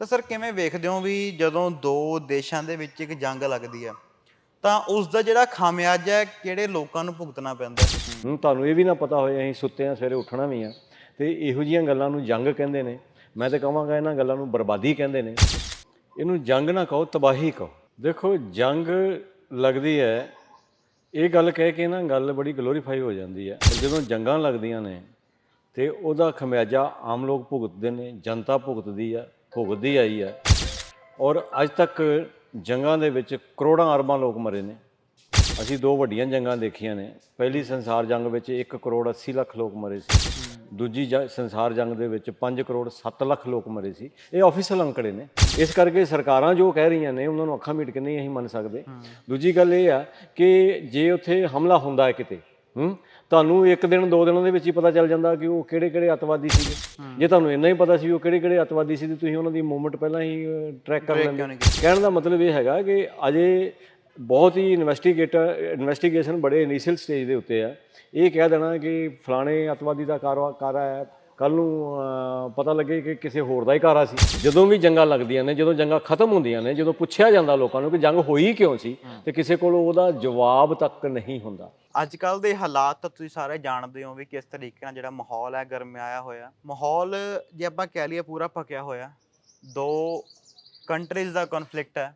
ਤਾਂ ਸਰ ਕਿਵੇਂ ਵੇਖਦੇ ਹੋ ਵੀ ਜਦੋਂ ਦੋ ਦੇਸ਼ਾਂ ਦੇ ਵਿੱਚ ਇੱਕ ਜੰਗ ਲੱਗਦੀ ਹੈ, ਤਾਂ ਉਸ ਦਾ ਜਿਹੜਾ ਖਾਮਿਆਜਾ ਹੈ, ਕਿਹੜੇ ਲੋਕਾਂ ਨੂੰ ਭੁਗਤਣਾ ਪੈਂਦਾ ਹੈ? ਹੁਣ ਤੁਹਾਨੂੰ ਇਹ ਵੀ ਨਾ ਪਤਾ ਹੋਏ, ਅਸੀਂ ਸੁੱਤੇ ਆ ਸਵੇਰੇ ਉੱਠਣਾ ਵੀ ਆ ਤੇ ਇਹੋ ਜੀਆਂ ਗੱਲਾਂ ਨੂੰ ਜੰਗ ਕਹਿੰਦੇ ਨੇ। ਮੈਂ ਤਾਂ ਕਹਾਂਗਾ ਇਹਨਾਂ ਗੱਲਾਂ ਨੂੰ ਬਰਬਾਦੀ ਕਹਿੰਦੇ ਨੇ। ਇਹਨੂੰ ਜੰਗ ਨਾ ਕਹੋ, ਤਬਾਹੀ ਕਹੋ। ਦੇਖੋ, ਜੰਗ ਲੱਗਦੀ ਹੈ, ਇਹ ਗੱਲ ਕਹਿ ਕੇ ਨਾ ਗੱਲ ਬੜੀ ਗਲੋਰੀਫਾਈ ਹੋ ਜਾਂਦੀ ਹੈ। ਪਰ ਜਦੋਂ ਜੰਗਾਂ ਲੱਗਦੀਆਂ ਨੇ, ਤੇ ਉਹਦਾ ਖਮਿਆਜਾ ਆਮ ਲੋਕ ਭੁਗਤਦੇ ਨੇ, ਜਨਤਾ ਭੁਗਤਦੀ ਆ ਭੁਗਤਦੀ ਆਈ ਆ ਔਰ ਅੱਜ ਤੱਕ ਜੰਗਾਂ ਦੇ ਵਿੱਚ ਕਰੋੜਾਂ ਅਰਬਾਂ ਲੋਕ ਮਰੇ ਨੇ। ਅਸੀਂ ਦੋ ਵੱਡੀਆਂ ਜੰਗਾਂ ਦੇਖੀਆਂ ਨੇ। ਪਹਿਲੀ ਸੰਸਾਰ ਜੰਗ ਵਿੱਚ 1 ਕਰੋੜ 80 ਲੱਖ ਲੋਕ ਮਰੇ ਸੀ। ਦੂਜੀ ਸੰਸਾਰ ਜੰਗ ਦੇ ਵਿੱਚ 5 ਕਰੋੜ 7 ਲੱਖ ਲੋਕ ਮਰੇ ਸੀ। ਇਹ ਆਫੀਸ਼ੀਅਲ ਅੰਕੜੇ ਨੇ। ਇਸ ਕਰਕੇ ਸਰਕਾਰਾਂ ਜੋ ਕਹਿ ਰਹੀਆਂ ਨੇ ਉਹਨਾਂ ਨੂੰ ਅੱਖਾਂ ਮੀਟ ਕੇ ਨਹੀਂ ਅਸੀਂ ਮੰਨ ਸਕਦੇ। ਦੂਜੀ ਗੱਲ ਇਹ ਆ ਕਿ ਜੇ ਉੱਥੇ ਹਮਲਾ ਹੁੰਦਾ ਹੈ ਕਿਤੇ ਹੂੰ ਤੁਹਾਨੂੰ ਇੱਕ ਦਿਨ ਦੋ ਦਿਨਾਂ ਦੇ ਵਿੱਚ ਹੀ ਪਤਾ ਚੱਲ ਜਾਂਦਾ ਕਿ ਉਹ ਕਿਹੜੇ ਕਿਹੜੇ ਅੱਤਵਾਦੀ ਸੀਗੇ। ਜੇ ਤੁਹਾਨੂੰ ਇੰਨਾ ਹੀ ਪਤਾ ਸੀ ਉਹ ਕਿਹੜੇ ਕਿਹੜੇ ਅੱਤਵਾਦੀ ਸੀ ਤੇ ਤੁਸੀਂ ਉਹਨਾਂ ਦੀ ਮੂਵਮੈਂਟ ਪਹਿਲਾਂ ਹੀ ਟਰੈਕ ਕਰ ਲੈਂਦੇ? ਕਹਿਣ ਦਾ ਮਤਲਬ ਇਹ ਹੈਗਾ ਕਿ ਅਜੇ ਬਹੁਤ ਹੀ ਇਨਵੈਸਟੀਗੇਟਰ ਇਨਵੈਸਟੀਗੇਸ਼ਨ ਬੜੇ ਇਨੀਸ਼ੀਅਲ ਸਟੇਜ ਦੇ ਉੱਤੇ ਆ। ਇਹ ਕਹਿ ਦੇਣਾ ਕਿ ਫਲਾਣੇ ਅਤਵਾਦੀ ਦਾ ਕਾਰਵਾ ਕਾਰਾ ਹੈ ਕੱਲ ਨੂੰ ਪਤਾ ਲੱਗੇ ਕਿ ਕਿਸੇ ਹੋਰ ਦਾ ਹੀ ਕਾਰਾ ਸੀ। ਜਦੋਂ ਵੀ ਜੰਗਾਂ ਲੱਗਦੀਆਂ ਨੇ ਜਦੋਂ ਜੰਗਾਂ ਖਤਮ ਹੁੰਦੀਆਂ ਨੇ ਜਦੋਂ ਪੁੱਛਿਆ ਜਾਂਦਾ ਲੋਕਾਂ ਨੂੰ ਕਿ ਜੰਗ ਹੋਈ ਕਿਉਂ ਸੀ ਤੇ ਕਿਸੇ ਕੋਲ ਉਹਦਾ ਜਵਾਬ ਤੱਕ ਨਹੀਂ ਹੁੰਦਾ। ਅੱਜ ਕੱਲ ਦੇ ਹਾਲਾਤ ਤਾਂ ਤੁਸੀਂ ਸਾਰੇ ਜਾਣਦੇ ਹੋ ਵੀ ਕਿਸ ਤਰੀਕੇ ਨਾਲ ਜਿਹੜਾ ਮਾਹੌਲ ਹੈ ਗਰਮਾਇਆ ਹੋਇਆ। ਮਾਹੌਲ ਜੇ ਆਪਾਂ ਕਹਿ ਲਈਏ ਪੂਰਾ ਪੱਕਿਆ ਹੋਇਆ ਦੋ ਕੰਟਰੀਜ਼ ਦਾ ਕਨਫਲਿਕਟ ਹੈ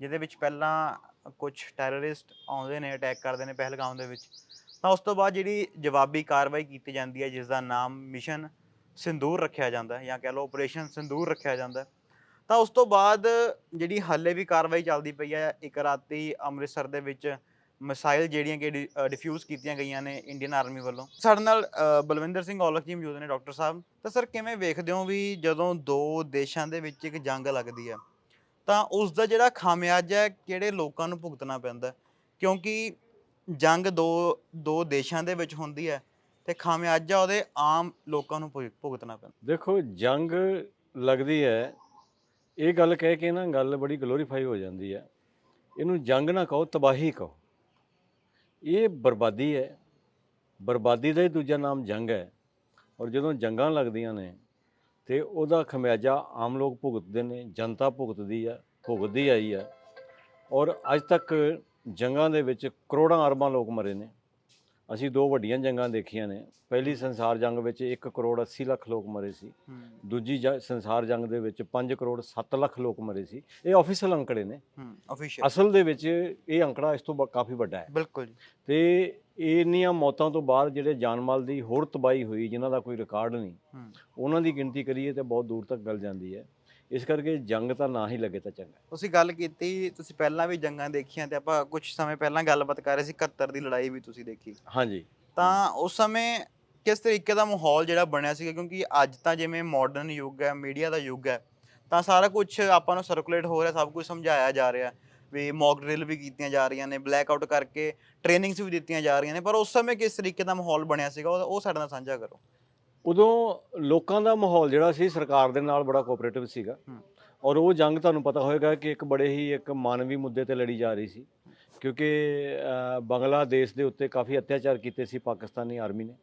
ਜਿਹਦੇ ਵਿੱਚ ਪਹਿਲਾਂ ਕੁਝ ਟੈਰਰਿਸਟ ਆਉਂਦੇ ਨੇ ਅਟੈਕ ਕਰਦੇ ਨੇ ਪਹਿਲਗਾਮ ਦੇ ਵਿੱਚ। ਤਾਂ ਉਸ ਤੋਂ ਬਾਅਦ ਜਿਹੜੀ ਜਵਾਬੀ ਕਾਰਵਾਈ ਕੀਤੀ ਜਾਂਦੀ ਹੈ ਜਿਸ ਦਾ ਨਾਮ ਮਿਸ਼ਨ ਸਿੰਦੂਰ ਰੱਖਿਆ ਜਾਂਦਾ ਹੈ ਜਾਂ ਕਹਿ ਲਓ ਆਪਰੇਸ਼ਨ ਸਿੰਦੂਰ ਰੱਖਿਆ ਜਾਂਦਾ ਹੈ, ਤਾਂ ਉਸ ਤੋਂ ਬਾਅਦ ਜਿਹੜੀ ਹਾਲੇ ਵੀ ਕਾਰਵਾਈ ਚੱਲਦੀ ਪਈ ਹੈ, ਇੱਕ ਰਾਤੀ ਅੰਮ੍ਰਿਤਸਰ ਦੇ ਵਿੱਚ ਮਿਸਾਈਲ ਜਿਹੜੀਆਂ ਕਿ ਡਿਫਿਊਜ਼ ਕੀਤੀਆਂ ਗਈਆਂ ਨੇ ਇੰਡੀਅਨ ਆਰਮੀ ਵੱਲੋਂ। ਸਾਡੇ ਨਾਲ ਬਲਵਿੰਦਰ ਸਿੰਘ ਔਲਖ ਜੀ ਮੌਜੂਦ ਨੇ, ਡਾਕਟਰ ਸਾਹਿਬ। ਤਾਂ ਸਰ, ਕਿਵੇਂ ਵੇਖਦੇ ਹੋ ਵੀ ਜਦੋਂ ਦੋ ਦੇਸ਼ਾਂ ਦੇ ਵਿੱਚ ਇੱਕ ਜੰਗ ਲੱਗਦੀ ਹੈ, ਤਾਂ ਉਸ ਦਾ ਜਿਹੜਾ ਖਾਮਿਆਜਾ ਹੈ, ਕਿਹੜੇ ਲੋਕਾਂ ਨੂੰ ਭੁਗਤਣਾ ਪੈਂਦਾ ਕਿਉਂਕਿ ਜੰਗ ਦੋ ਦੋ ਦੇਸ਼ਾਂ ਦੇ ਵਿੱਚ ਹੁੰਦੀ ਹੈ ਤੇ ਖਾਮਿਆਜਾ ਉਹਦੇ ਆਮ ਲੋਕਾਂ ਨੂੰ ਭੁਗ- ਭੁਗਤਣਾ ਪੈਂਦਾ। ਦੇਖੋ, ਜੰਗ ਲੱਗਦੀ ਹੈ, ਇਹ ਗੱਲ ਕਹਿ ਕੇ ਨਾ ਗੱਲ ਬੜੀ ਗਲੋਰੀਫਾਈ ਹੋ ਜਾਂਦੀ ਹੈ। ਇਹਨੂੰ ਜੰਗ ਨਾ ਕਹੋ, ਤਬਾਹੀ ਕਹੋ। ਇਹ ਬਰਬਾਦੀ ਹੈ। ਬਰਬਾਦੀ ਦਾ ਹੀ ਦੂਜਾ ਨਾਮ ਜੰਗ ਹੈ। ਔਰ ਜਦੋਂ ਜੰਗਾਂ ਲੱਗਦੀਆਂ ਨੇ ਤੇ ਉਹਦਾ ਖਮਿਆਜਾ ਆਮ ਲੋਕ ਭੁਗਤਦੇ ਨੇ, ਜਨਤਾ ਭੁਗਤਦੀ ਆ ਭੁਗਤਦੀ ਆਈ ਆ ਔਰ ਅੱਜ ਤੱਕ ਜੰਗਾਂ ਦੇ ਵਿੱਚ ਕਰੋੜਾਂ ਅਰਬਾਂ ਲੋਕ ਮਰੇ ਨੇ। ਅਸੀਂ ਦੋ ਵੱਡੀਆਂ ਜੰਗਾਂ ਦੇਖੀਆਂ ਨੇ। ਪਹਿਲੀ ਸੰਸਾਰ ਜੰਗ ਵਿੱਚ 1 ਕਰੋੜ 80 ਲੱਖ ਲੋਕ ਮਰੇ ਸੀ। ਦੂਜੀ ਸੰਸਾਰ ਜੰਗ ਦੇ ਵਿੱਚ 5 ਕਰੋੜ 7 ਲੱਖ ਲੋਕ ਮਰੇ ਸੀ। ਇਹ ਆਫੀਸ਼ੀਅਲ ਅੰਕੜੇ ਨੇ। ਅਸਲ ਦੇ ਵਿੱਚ ਇਹ ਅੰਕੜਾ ਇਸ ਤੋਂ ਕਾਫੀ ਵੱਡਾ ਹੈ। ਬਿਲਕੁਲ ਤੇ ਇੰਨੀਆਂ ਮੌਤਾਂ ਤੋਂ ਬਾਅਦ ਜਿਹੜੇ ਜਾਨਮਾਲ ਦੀ ਹੋਰ ਤਬਾਹੀ ਹੋਈ ਜਿਨ੍ਹਾਂ ਦਾ ਕੋਈ ਰਿਕਾਰਡ ਨਹੀਂ ਉਹਨਾਂ ਦੀ ਗਿਣਤੀ ਕਰੀਏ ਤੇ ਬਹੁਤ ਦੂਰ ਤੱਕ ਗੱਲ ਜਾਂਦੀ ਹੈ। ਇਸ ਕਰਕੇ ਜੰਗ ਤਾਂ ਨਾ ਹੀ ਲੱਗੇ ਤਾਂ ਚੰਗਾ। ਤੁਸੀਂ ਗੱਲ ਕੀਤੀ ਤੁਸੀਂ ਪਹਿਲਾਂ ਵੀ ਜੰਗਾਂ ਦੇਖੀਆਂ ਤੇ ਆਪਾਂ ਕੁਝ ਸਮੇਂ ਪਹਿਲਾਂ ਗੱਲਬਾਤ ਕਰ ਰਹੇ ਸੀ 71 ਦੀ ਲੜਾਈ ਵੀ ਤੁਸੀਂ ਦੇਖੀ। ਹਾਂਜੀ। ਤਾਂ ਉਸ ਸਮੇਂ ਕਿਸ ਤਰੀਕੇ ਦਾ ਮਾਹੌਲ ਜਿਹੜਾ ਬਣਿਆ ਸੀਗਾ? ਕਿਉਂਕਿ ਅੱਜ ਤਾਂ ਜਿਵੇਂ ਮਾਡਰਨ ਯੁੱਗ ਹੈ ਮੀਡੀਆ ਦਾ ਯੁੱਗ ਹੈ ਤਾਂ ਸਾਰਾ ਕੁਝ ਆਪਾਂ ਨੂੰ ਸਰਕੂਲੇਟ ਹੋ ਰਿਹਾ ਸਭ ਕੁਝ ਸਮਝਾਇਆ ਜਾ ਰਿਹਾ। ਵੀ ਮੌਕ ਡਰਿਲ ਵੀ ਕੀਤੀਆਂ ਜਾ ਰਹੀਆਂ ਨੇ ਬਲੈਕ ਆਊਟ ਕਰਕੇ ਟ੍ਰੇਨਿੰਗਸ ਵੀ ਦਿੱਤੀਆਂ ਜਾ ਰਹੀਆਂ ਨੇ ਪਰ ਉਸ ਸਮੇਂ ਕਿਸ ਤਰੀਕੇ ਦਾ ਮਾਹੌਲ ਬਣਿਆ ਸੀਗਾ? ਉਹ ਉਹ ਸਾਡੇ ਨਾਲ ਸਾਂਝਾ ਕਰੋ। ਉਦੋਂ ਲੋਕਾਂ ਦਾ ਮਾਹੌਲ ਜਿਹੜਾ ਸੀ ਸਰਕਾਰ ਦੇ ਨਾਲ ਬੜਾ ਕੋਆਪਰੇਟਿਵ ਸੀਗਾ। ਔਰ ਉਹ ਜੰਗ ਤੁਹਾਨੂੰ ਪਤਾ ਹੋਵੇਗਾ ਕਿ ਇੱਕ ਬੜੇ ਹੀ ਇੱਕ ਮਾਨਵੀ ਮੁੱਦੇ ਤੇ ਲੜੀ ਜਾ ਰਹੀ ਸੀ। ਕਿਉਂਕਿ ਬੰਗਲਾਦੇਸ਼ ਦੇ ਉੱਤੇ ਕਾਫੀ ਅਤਿਆਚਾਰ ਕੀਤੇ ਸੀ ਪਾਕਿਸਤਾਨੀ ਆਰਮੀ ਨੇ।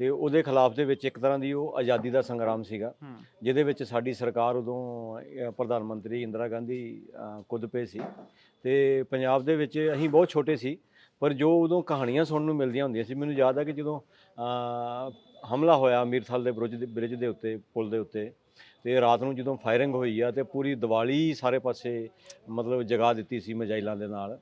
ਤੇ ਉਹਦੇ ਖਿਲਾਫ ਦੇ ਵਿੱਚ ਇੱਕ ਤਰ੍ਹਾਂ ਦੀ ਉਹ ਆਜ਼ਾਦੀ ਦਾ ਸੰਗਰਾਮ ਸੀਗਾ। ਜਿਹਦੇ ਵਿੱਚ ਸਾਡੀ ਸਰਕਾਰ ਉਦੋਂ ਪ੍ਰਧਾਨ ਮੰਤਰੀ ਇੰਦਰਾ ਗਾਂਧੀ ਕੁੱਦ ਪਏ ਸੀ। ਤੇ ਪੰਜਾਬ ਦੇ ਵਿੱਚ ਅਸੀਂ ਬਹੁਤ ਛੋਟੇ ਸੀ ਪਰ ਜੋ ਉਦੋਂ ਕਹਾਣੀਆਂ ਸੁਣਨ ਨੂੰ ਮਿਲਦੀਆਂ ਹੁੰਦੀਆਂ ਸੀ ਮੈਨੂੰ ਯਾਦ ਹੈ ਕਿ ਜਦੋਂ ਹਮਲਾ ਹੋਇਆ ਅਮੀਰਥਲ ਦੇ ਬ੍ਰਿਜ ਦੇ ਬ੍ਰਿਜ ਦੇ ਉੱਤੇ ਪੁਲ ਦੇ ਉੱਤੇ। ਤੇ ਰਾਤ ਨੂੰ ਜਦੋਂ ਫਾਇਰਿੰਗ ਹੋਈ ਆ ਤੇ ਪੂਰੀ ਦੀਵਾਲੀ ਸਾਰੇ ਪਾਸੇ ਮਤਲਬ ਜਗਾ ਦਿੱਤੀ ਸੀ ਮਜਾਈਲਾਂ ਦੇ ਨਾਲ।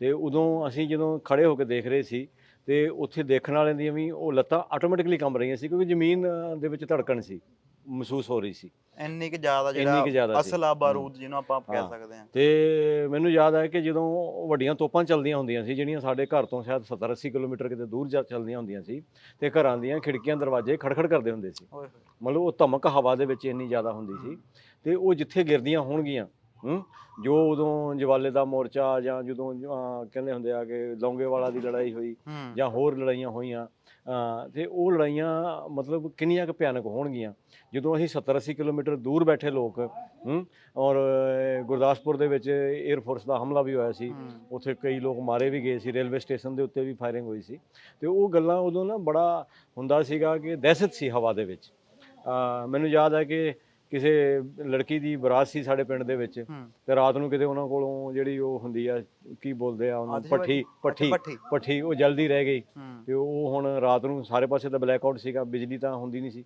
ਤੇ ਉਦੋਂ ਅਸੀਂ ਜਦੋਂ ਖੜੇ ਹੋ ਕੇ ਦੇਖ ਰਹੇ ਸੀ ਤੇ ਉੱਥੇ ਦੇਖਣ ਵਾਲਿਆਂ ਦੀਆਂ ਵੀ ਉਹ ਲੱਤਾਂ ਆਟੋਮੈਟਿਕਲੀ ਕੰਬ ਰਹੀਆਂ ਸੀ ਕਿਉਂਕਿ ਜ਼ਮੀਨ ਦੇ ਵਿੱਚ ਧੜਕਣ ਸੀ। ਮਹਿਸੂਸ ਹੋ ਰਹੀ ਸੀ। ਇੰਨੀ ਕਿ ਜ਼ਿਆਦਾ ਇੰਨੀ ਕੁ ਜ਼ਿਆਦਾ ਜਿਹੜਾ ਸੀ। ਅਸਲਾ ਬਾਰੂਦ ਜਿਹਨੂੰ ਆਪਾਂ ਕਹਿ ਹਾਂ। ਸਕਦੇ ਹਾਂ। ਤੇ ਮੈਨੂੰ ਯਾਦ ਹੈ ਕਿ ਜਦੋਂ ਉਹ ਵੱਡੀਆਂ ਤੋਪਾਂ ਚੱਲਦੀਆਂ ਹੁੰਦੀਆਂ ਸੀ ਜਿਹੜੀਆਂ ਸਾਡੇ ਘਰ ਤੋਂ ਸ਼ਾਇਦ 70 80 ਕਿਲੋਮੀਟਰ ਕਿਤੇ ਦੂਰ ਜਾ ਚੱਲਦੀਆਂ ਹੁੰਦੀਆਂ ਸੀ ਤੇ ਘਰਾਂ ਦੀਆਂ ਖਿੜਕੀਆਂ ਦਰਵਾਜ਼ੇ ਖੜਖੜ ਕਰਦੇ ਹੁੰਦੇ ਸੀ। ਓਏ ਹੋਏ। ਮਤਲਬ ਉਹ ਧਮਕ ਹਵਾ ਦੇ ਵਿੱਚ ਇੰਨੀ ਜ਼ਿਆਦਾ ਹੁੰਦੀ ਸੀ ਤੇ ਉਹ ਜਿੱਥੇ ਗਿਰਦੀਆਂ ਹੋਣਗੀਆਂ ਹੂੰ? ਜੋ ਉਦੋਂ ਜਵਾਲੇ ਦਾ ਮੋਰਚਾ ਜਾਂ ਜਦੋਂ ਅਹ, ਕਹਿੰਦੇ ਹੁੰਦੇ ਆ ਕਿ ਲੌਂਗੇਵਾਲਾ ਦੀ ਲੜਾਈ ਹੋਈ ਹੂੰ। ਜਾਂ ਹੋਰ ਲੜਾਈਆਂ ਹੋਈਆਂ ਅ, ਤੇ ਉਹ ਲੜਾਈਆਂ ਮਤਲਬ ਕਿੰਨੀਆਂ ਕੁ ਭਿਆਨਕ ਹੋਣਗੀਆਂ? ਜਦੋਂ ਅਸੀਂ 70 80 ਕਿਲੋਮੀਟਰ ਦੂਰ ਬੈਠੇ ਲੋਕ ਹੂੰ ਔਰ ਗੁਰਦਾਸਪੁਰ ਦੇ ਵਿੱਚ 에ਅਰ ਫੋਰਸ ਦਾ ਹਮਲਾ ਵੀ ਹੋਇਆ ਸੀ ਉੱਥੇ ਕਈ ਲੋਕ ਮਾਰੇ ਵੀ ਗਏ ਸੀ ਰੇਲਵੇ ਸਟੇਸ਼ਨ ਦੇ ਉੱਤੇ ਵੀ ਫਾਇਰਿੰਗ ਹੋਈ ਸੀ। ਤੇ ਉਹ ਗੱਲਾਂ ਉਦੋਂ ਨਾ ਬੜਾ ਹੁੰਦਾ ਸੀਗਾ ਕਿ ਦਹਿਸ਼ਤ ਸੀ ਹਵਾ ਦੇ ਵਿੱਚ। ਮੈਨੂੰ ਯਾਦ ਹੈ ਕਿ ਕਿਸੇ ਲੜਕੀ ਦੀ ਬਰਾਤ ਸੀ ਸਾਡੇ ਪਿੰਡ ਦੇ ਵਿੱਚ ਤੇ ਰਾਤ ਨੂੰ ਕਿਤੇ ਉਹਨਾਂ ਕੋਲੋਂ ਜਿਹੜੀ ਉਹ ਹੁੰਦੀ ਆ ਕੀ ਬੋਲਦੇ ਆ ਉਹਨੂੰ? ਪੱਠੀ ਪੱਠੀ ਪੱਠੀ ਉਹ ਜਲਦੀ ਰਹਿ ਗਈ। ਤੇ ਉਹ ਹੁਣ ਰਾਤ ਨੂੰ ਸਾਰੇ ਪਾਸੇ ਤਾਂ ਬਲੈਕ ਆਊਟ ਸੀਗਾ ਬਿਜਲੀ ਤਾਂ ਹੁੰਦੀ ਨਹੀਂ ਸੀ।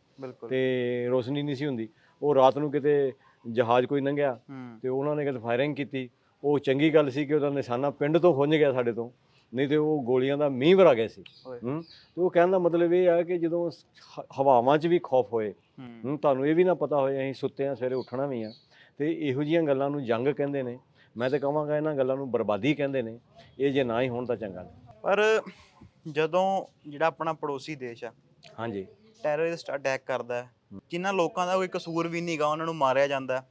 ਤੇ ਰੋਸ਼ਨੀ ਨਹੀਂ ਸੀ ਹੁੰਦੀ। ਉਹ ਰਾਤ ਨੂੰ ਕਿਤੇ ਜਹਾਜ਼ ਕੋਈ ਲੰਘਿਆ ਤੇ ਉਹਨਾਂ ਨੇ ਕਿਤੇ ਫਾਇਰਿੰਗ ਕੀਤੀ। ਉਹ ਚੰਗੀ ਗੱਲ ਸੀ ਕਿ ਉਹਦਾ ਨਿਸ਼ਾਨਾ ਪਿੰਡ ਤੋਂ ਖੁੰਝ ਗਿਆ ਸਾਡੇ ਤੋਂ ਨਹੀਂ ਤੇ ਉਹ ਗੋਲੀਆਂ ਦਾ ਮੀਂਹ ਵਰਾ ਗਿਆ ਸੀ। ਹੂੰ। ਤੇ ਉਹ ਕਹਿਣ ਦਾ ਮਤਲਬ ਇਹ ਆ ਕਿ ਜਦੋਂ ਹਵਾਵਾਂ 'ਚ ਵੀ ਖੌਫ ਹੋਏ ਹੂੰ। ਹੂੰ ਤੁਹਾਨੂੰ ਇਹ ਵੀ ਨਾ ਪਤਾ ਹੋਏ ਅਸੀਂ ਸੁੱਤੇ ਆ ਸਵੇਰੇ ਉੱਠਣਾ ਵੀ ਆ। ਤੇ ਇਹੋ ਜੀਆਂ ਗੱਲਾਂ ਨੂੰ ਜੰਗ ਕਹਿੰਦੇ ਨੇ। ਮੈਂ ਤਾਂ ਕਹਾਂਗਾ ਇਹਨਾਂ ਗੱਲਾਂ ਨੂੰ ਬਰਬਾਦੀ ਕਹਿੰਦੇ ਨੇ। ਇਹ ਜੇ ਨਾ ਹੀ ਹੋਣ ਤਾਂ ਚੰਗਾ ਨਹੀਂ। ਪਰ ਜਦੋਂ ਜਿਹੜਾ ਆਪਣਾ ਪੜੋਸੀ ਦੇਸ਼ ਆ ਹਾਂਜੀ। ਟੈਰਰਿਸਟ ਅਟੈਕ ਕਰਦਾ ਹੈ ਜਿਨ੍ਹਾਂ ਲੋਕਾਂ ਦਾ ਕੋਈ ਕਸੂਰ ਵੀ ਨਹੀਂਗਾ ਉਹਨਾਂ ਨੂੰ ਮਾਰਿਆ ਜਾਂਦਾ ਹੈ,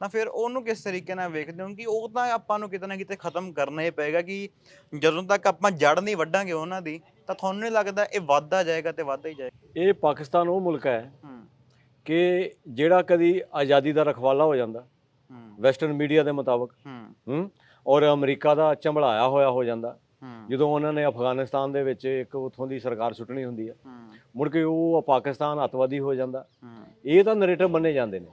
ਤਾਂ ਫਿਰ ਉਹਨੂੰ ਕਿਸ ਤਰੀਕੇ ਨਾਲ ਵੇਖਦੇ ਹੋ? ਕਿ ਉਹ ਤਾਂ ਆਪਾਂ ਨੂੰ ਕਿਤੇ ਨਾ ਕਿਤੇ ਖਤਮ ਕਰਨਾ ਹੀ ਪਏਗਾ ਕਿ ਜਦੋਂ ਤੱਕ ਆਪਾਂ ਜੜ ਨਹੀਂ ਵੱਢਾਂਗੇ ਉਹਨਾਂ ਦੀ ਤਾਂ ਤੁਹਾਨੂੰ ਨਹੀਂ ਲੱਗਦਾ ਇਹ ਵੱਧਦਾ ਜਾਏਗਾ ਤੇ ਵੱਧਦਾ ਹੀ ਜਾਏਗਾ? ਇਹ ਪਾਕਿਸਤਾਨ ਉਹ ਮੁਲਕ ਹੂੰ। ਕਿ ਜਿਹੜਾ ਕਦੀ ਆਜ਼ਾਦੀ ਦਾ ਰਖਵਾਲਾ ਹੋ ਜਾਂਦਾ ਵੈਸਟਰਨ ਮੀਡੀਆ ਦੇ ਮੁਤਾਬਕ ਹੂੰ। ਔਰ ਅਮਰੀਕਾ ਦਾ ਚੰਬੜਾਇਆ ਹੋਇਆ ਹੋ ਜਾਂਦਾ। ਜਦੋਂ ਉਹਨਾਂ ਨੇ ਅਫਗਾਨਿਸਤਾਨ ਦੇ ਵਿੱਚ ਇੱਕ ਉਥੋਂ ਦੀ ਸਰਕਾਰ ਸੁੱਟਣੀ ਹੁੰਦੀ ਹੈ ਮੁੜ ਕੇ ਉਹ ਪਾਕਿਸਤਾਨ ਅੱਤਵਾਦੀ ਹੋ ਜਾਂਦਾ। ਇਹ ਤਾਂ ਨਰੇਟਿਵ ਬੰਨੇ ਜਾਂਦੇ ਨੇ।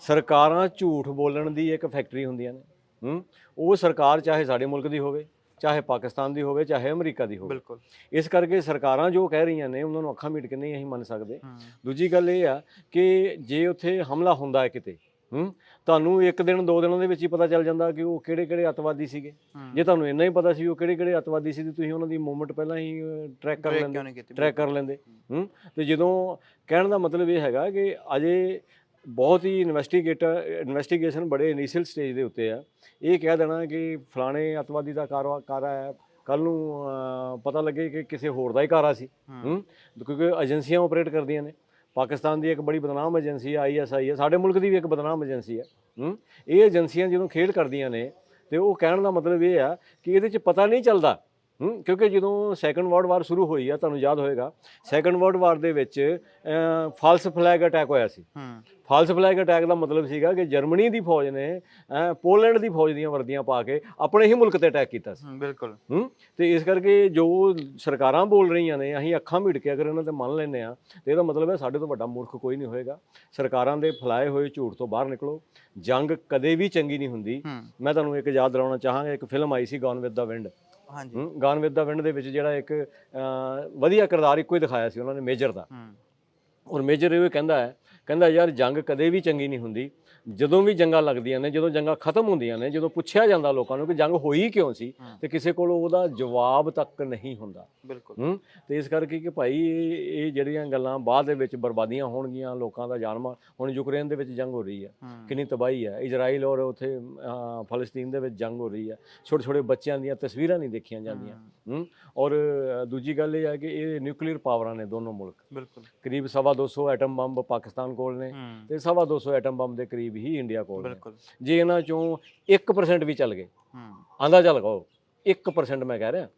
ਸਰਕਾਰਾਂ ਝੂਠ ਬੋਲਣ ਦੀ ਇੱਕ ਫੈਕਟਰੀ ਹੁੰਦੀਆਂ ਨੇ। ਹੂੰ ਉਹ ਸਰਕਾਰ ਚਾਹੇ ਸਾਡੇ ਮੁਲਕ ਦੀ ਹੋਵੇ ਚਾਹੇ ਪਾਕਿਸਤਾਨ ਦੀ ਹੋਵੇ ਚਾਹੇ ਅਮਰੀਕਾ ਦੀ ਹੋਵੇ। ਬਿਲਕੁਲ। ਇਸ ਕਰਕੇ ਸਰਕਾਰਾਂ ਜੋ ਕਹਿ ਰਹੀਆਂ ਨੇ ਉਹਨਾਂ ਨੂੰ ਅੱਖਾਂ ਮੀਟ ਕੇ ਨਹੀਂ ਅਸੀਂ ਮੰਨ ਸਕਦੇ। ਦੂਜੀ ਗੱਲ ਇਹ ਆ ਕਿ ਜੇ ਉੱਥੇ ਹਮਲਾ ਹੁੰਦਾ ਹੈ ਕਿਤੇ ਹੂੰ ਤੁਹਾਨੂੰ ਇੱਕ ਦਿਨ ਦੋ ਦਿਨਾਂ ਦੇ ਵਿੱਚ ਹੀ ਪਤਾ ਚੱਲ ਜਾਂਦਾ ਕਿ ਉਹ ਕਿਹੜੇ ਕਿਹੜੇ ਅੱਤਵਾਦੀ ਸੀਗੇ। ਜੇ ਤੁਹਾਨੂੰ ਇੰਨਾ ਹੀ ਪਤਾ ਸੀ ਉਹ ਕਿਹੜੇ ਕਿਹੜੇ ਅੱਤਵਾਦੀ ਸੀ ਤੇ ਤੁਸੀਂ ਉਹਨਾਂ ਦੀ ਮੂਵਮੈਂਟ ਪਹਿਲਾਂ ਹੀ ਟਰੈਕ ਕਰ ਲੈਂਦੇ ਟਰੈਕ ਕਰ ਲੈਂਦੇ ਹੂੰ ਤੇ ਜਦੋਂ ਕਹਿਣ ਦਾ ਮਤਲਬ ਇਹ ਹੈਗਾ ਕਿ ਅਜੇ ਬਹੁਤ ਹੀ ਇਨਵੈਸਟੀਗੇਟਰ ਇਨਵੈਸਟੀਗੇਸ਼ਨ ਬੜੇ ਇਨੀਸ਼ੀਅਲ ਸਟੇਜ ਦੇ ਉੱਤੇ ਆ। ਇਹ ਕਹਿ ਦੇਣਾ ਕਿ ਫਲਾਣੇ ਅੱਤਵਾਦੀ ਦਾ ਕਾਰਵਾ ਕਾਰਾ ਹੈ। ਕੱਲ ਨੂੰ ਪਤਾ ਲੱਗੇ ਕਿ ਕਿਸੇ ਹੋਰ ਦਾ ਹੀ ਕਾਰਾ ਸੀ। ਹੂੰ। ਕਿਉਂਕਿ ਏਜੰਸੀਆਂ ਆਪਰੇਟ ਕਰਦੀਆਂ ਨੇ। ਪਾਕਿਸਤਾਨ ਦੀ ਇੱਕ ਬੜੀ ਬਦਨਾਮ ਏਜੰਸੀ ਆਈਐਸਆਈ ਹੈ ਸਾਡੇ ਮੁਲਕ ਦੀ ਵੀ ਇੱਕ ਬਦਨਾਮ ਏਜੰਸੀ ਹੈ ਹੂੰ? ਇਹ ਏਜੰਸੀਆਂ ਜਦੋਂ ਖੇਡ ਕਰਦੀਆਂ ਨੇ ਤੇ ਉਹ ਕਹਿਣ ਦਾ ਮਤਲਬ ਇਹ ਆ ਕਿ ਇਹਦੇ 'ਚ ਪਤਾ ਨਹੀਂ ਚੱਲਦਾ ਹੂੰ ਕਿਉਂਕਿ ਜਦੋਂ ਸੈਕੰਡ ਵਰਲਡ ਵਾਰ ਸ਼ੁਰੂ ਹੋਈ ਆ ਤੁਹਾਨੂੰ ਯਾਦ ਹੋਏਗਾ ਸੈਕੰਡ ਵਰਲਡ ਵਾਰ ਦੇ ਵਿੱਚ ਫਾਲਸ ਫਲੈਗ ਅਟੈਕ ਹੋਇਆ ਸੀ। ਫਾਲਸ ਫਲੈਗ ਅਟੈਕ ਦਾ ਮਤਲਬ ਸੀਗਾ ਕਿ ਜਰਮਨੀ ਦੀ ਫੌਜ ਨੇ ਪੋਲੈਂਡ ਦੀ ਫੌਜ ਦੀਆਂ ਵਰਦੀਆਂ ਪਾ ਕੇ ਆਪਣੇ ਹੀ ਮੁਲਕ ਤੇ ਅਟੈਕ ਕੀਤਾ ਸੀ। ਬਿਲਕੁਲ। ਹੂੰ ਤੇ ਇਸ ਕਰਕੇ ਜੋ ਸਰਕਾਰਾਂ ਬੋਲ ਰਹੀਆਂ ਨੇ ਅਸੀਂ ਅੱਖਾਂ ਮੀਟ ਕੇ ਅਗਰ ਇਹਨਾਂ ਤੇ ਮੰਨ ਲੈਂਦੇ ਆ ਤੇ ਇਹਦਾ ਮਤਲਬ ਹੈ ਸਾਡੇ ਤੋਂ ਵੱਡਾ ਮੂਰਖ ਕੋਈ ਨਹੀਂ ਹੋਏਗਾ। ਸਰਕਾਰਾਂ ਦੇ ਫੈਲਾਏ ਹੋਏ ਝੂਠ ਤੋਂ ਬਾਹਰ ਨਿਕਲੋ। ਜੰਗ ਕਦੇ ਵੀ ਚੰਗੀ ਨਹੀਂ ਹੁੰਦੀ। ਮੈਂ ਤੁਹਾਨੂੰ ਇੱਕ ਯਾਦ ਦਿਲਾਉਣਾ ਚਾਹਾਂਗਾ ਇੱਕ ਫਿਲਮ ਆਈ ਸੀ ਗੌਨ ਵਿਦ ਦਾ ਵਿੰਡ ਹਾਂਜੀ। ਗੌਨ ਵਿਦ ਦਾ ਵਿੰਡ ਦੇ ਵਿੱਚ ਜਿਹੜਾ ਇੱਕ ਵਧੀਆ ਕਿਰਦਾਰ ਇੱਕੋ ਹੀ ਦਿਖਾਇਆ ਸੀ ਉਹਨਾਂ ਨੇ ਮੇਜਰ ਦਾ। ਹੂੰ। ਔਰ ਮੇਜਰ ਇਹ ਕਹਿੰਦਾ ਹੈ ਕਹਿੰਦਾ ਯਾਰ ਜੰਗ ਕਦੇ ਵੀ ਚੰਗੀ ਨਹੀਂ ਹੁੰਦੀ। ਜਦੋਂ ਵੀ ਜੰਗਾਂ ਲੱਗਦੀਆਂ ਨੇ ਜਦੋਂ ਜੰਗਾਂ ਖਤਮ ਹੁੰਦੀਆਂ ਨੇ ਜਦੋਂ ਪੁੱਛਿਆ ਜਾਂਦਾ ਲੋਕਾਂ ਨੂੰ ਕਿ ਜੰਗ ਹੋਈ ਕਿਉਂ ਸੀ। ਤੇ ਕਿਸੇ ਕੋਲ ਉਹਦਾ ਜਵਾਬ ਤੱਕ ਨਹੀਂ ਹੁੰਦਾ। ਬਿਲਕੁਲ। ਹੂੰ? ਤੇ ਇਸ ਕਰਕੇ ਕਿ ਭਾਈ ਇਹ ਜਿਹੜੀਆਂ ਗੱਲਾਂ ਬਾਅਦ ਦੇ ਵਿੱਚ ਬਰਬਾਦੀਆਂ ਹੋਣਗੀਆਂ ਲੋਕਾਂ ਦਾ ਜਾਨ ਮਾਲ ਹੁਣ ਯੂਕਰੇਨ ਦੇ ਵਿੱਚ ਜੰਗ ਹੋ ਰਹੀ ਹੈ। ਕਿੰਨੀ ਤਬਾਹੀ ਹੈ ਇਜ਼ਰਾਈਲ ਔਰ ਉੱਥੇ ਫਲਸਤੀਨ ਦੇ ਵਿੱਚ ਜੰਗ ਹੋ ਰਹੀ ਹੈ ਛੋਟੇ ਛੋਟੇ ਬੱਚਿਆਂ ਦੀਆਂ ਤਸਵੀਰਾਂ ਨਹੀਂ ਦੇਖੀਆਂ ਜਾਂਦੀਆਂ। ਹੂੰ। ਔਰ ਦੂਜੀ ਗੱਲ ਇਹ ਹੈ ਕਿ ਇਹ ਨਿਊਕਲੀਅਰ ਪਾਵਰਾਂ ਨੇ ਦੋਨੋਂ ਮੁਲਕ। ਬਿਲਕੁਲ। ਕਰੀਬ ਸਵਾ 200 ਐਟਮ ਬੰਬ ਪਾਕਿਸਤਾਨ ਕੋਲ ਨੇ ਤੇ ਸਵਾ 200 ਐਟਮ ਬੰਬ ਦੇ ਕਰੀਬ ਹੀ ਇੰਡੀਆ ਕੋਲ ਨੇ। ਬਿਲਕੁਲ। ਜੇ ਇਹਨਾਂ ਚੋਂ 1% ਵੀ ਚੱਲ ਗਏ ਹੂੰ। ਅੰਦਾਜ਼ਾ ਲਗਾਓ 1% ਮੈਂ ਕਹਿ ਰਿਹਾ।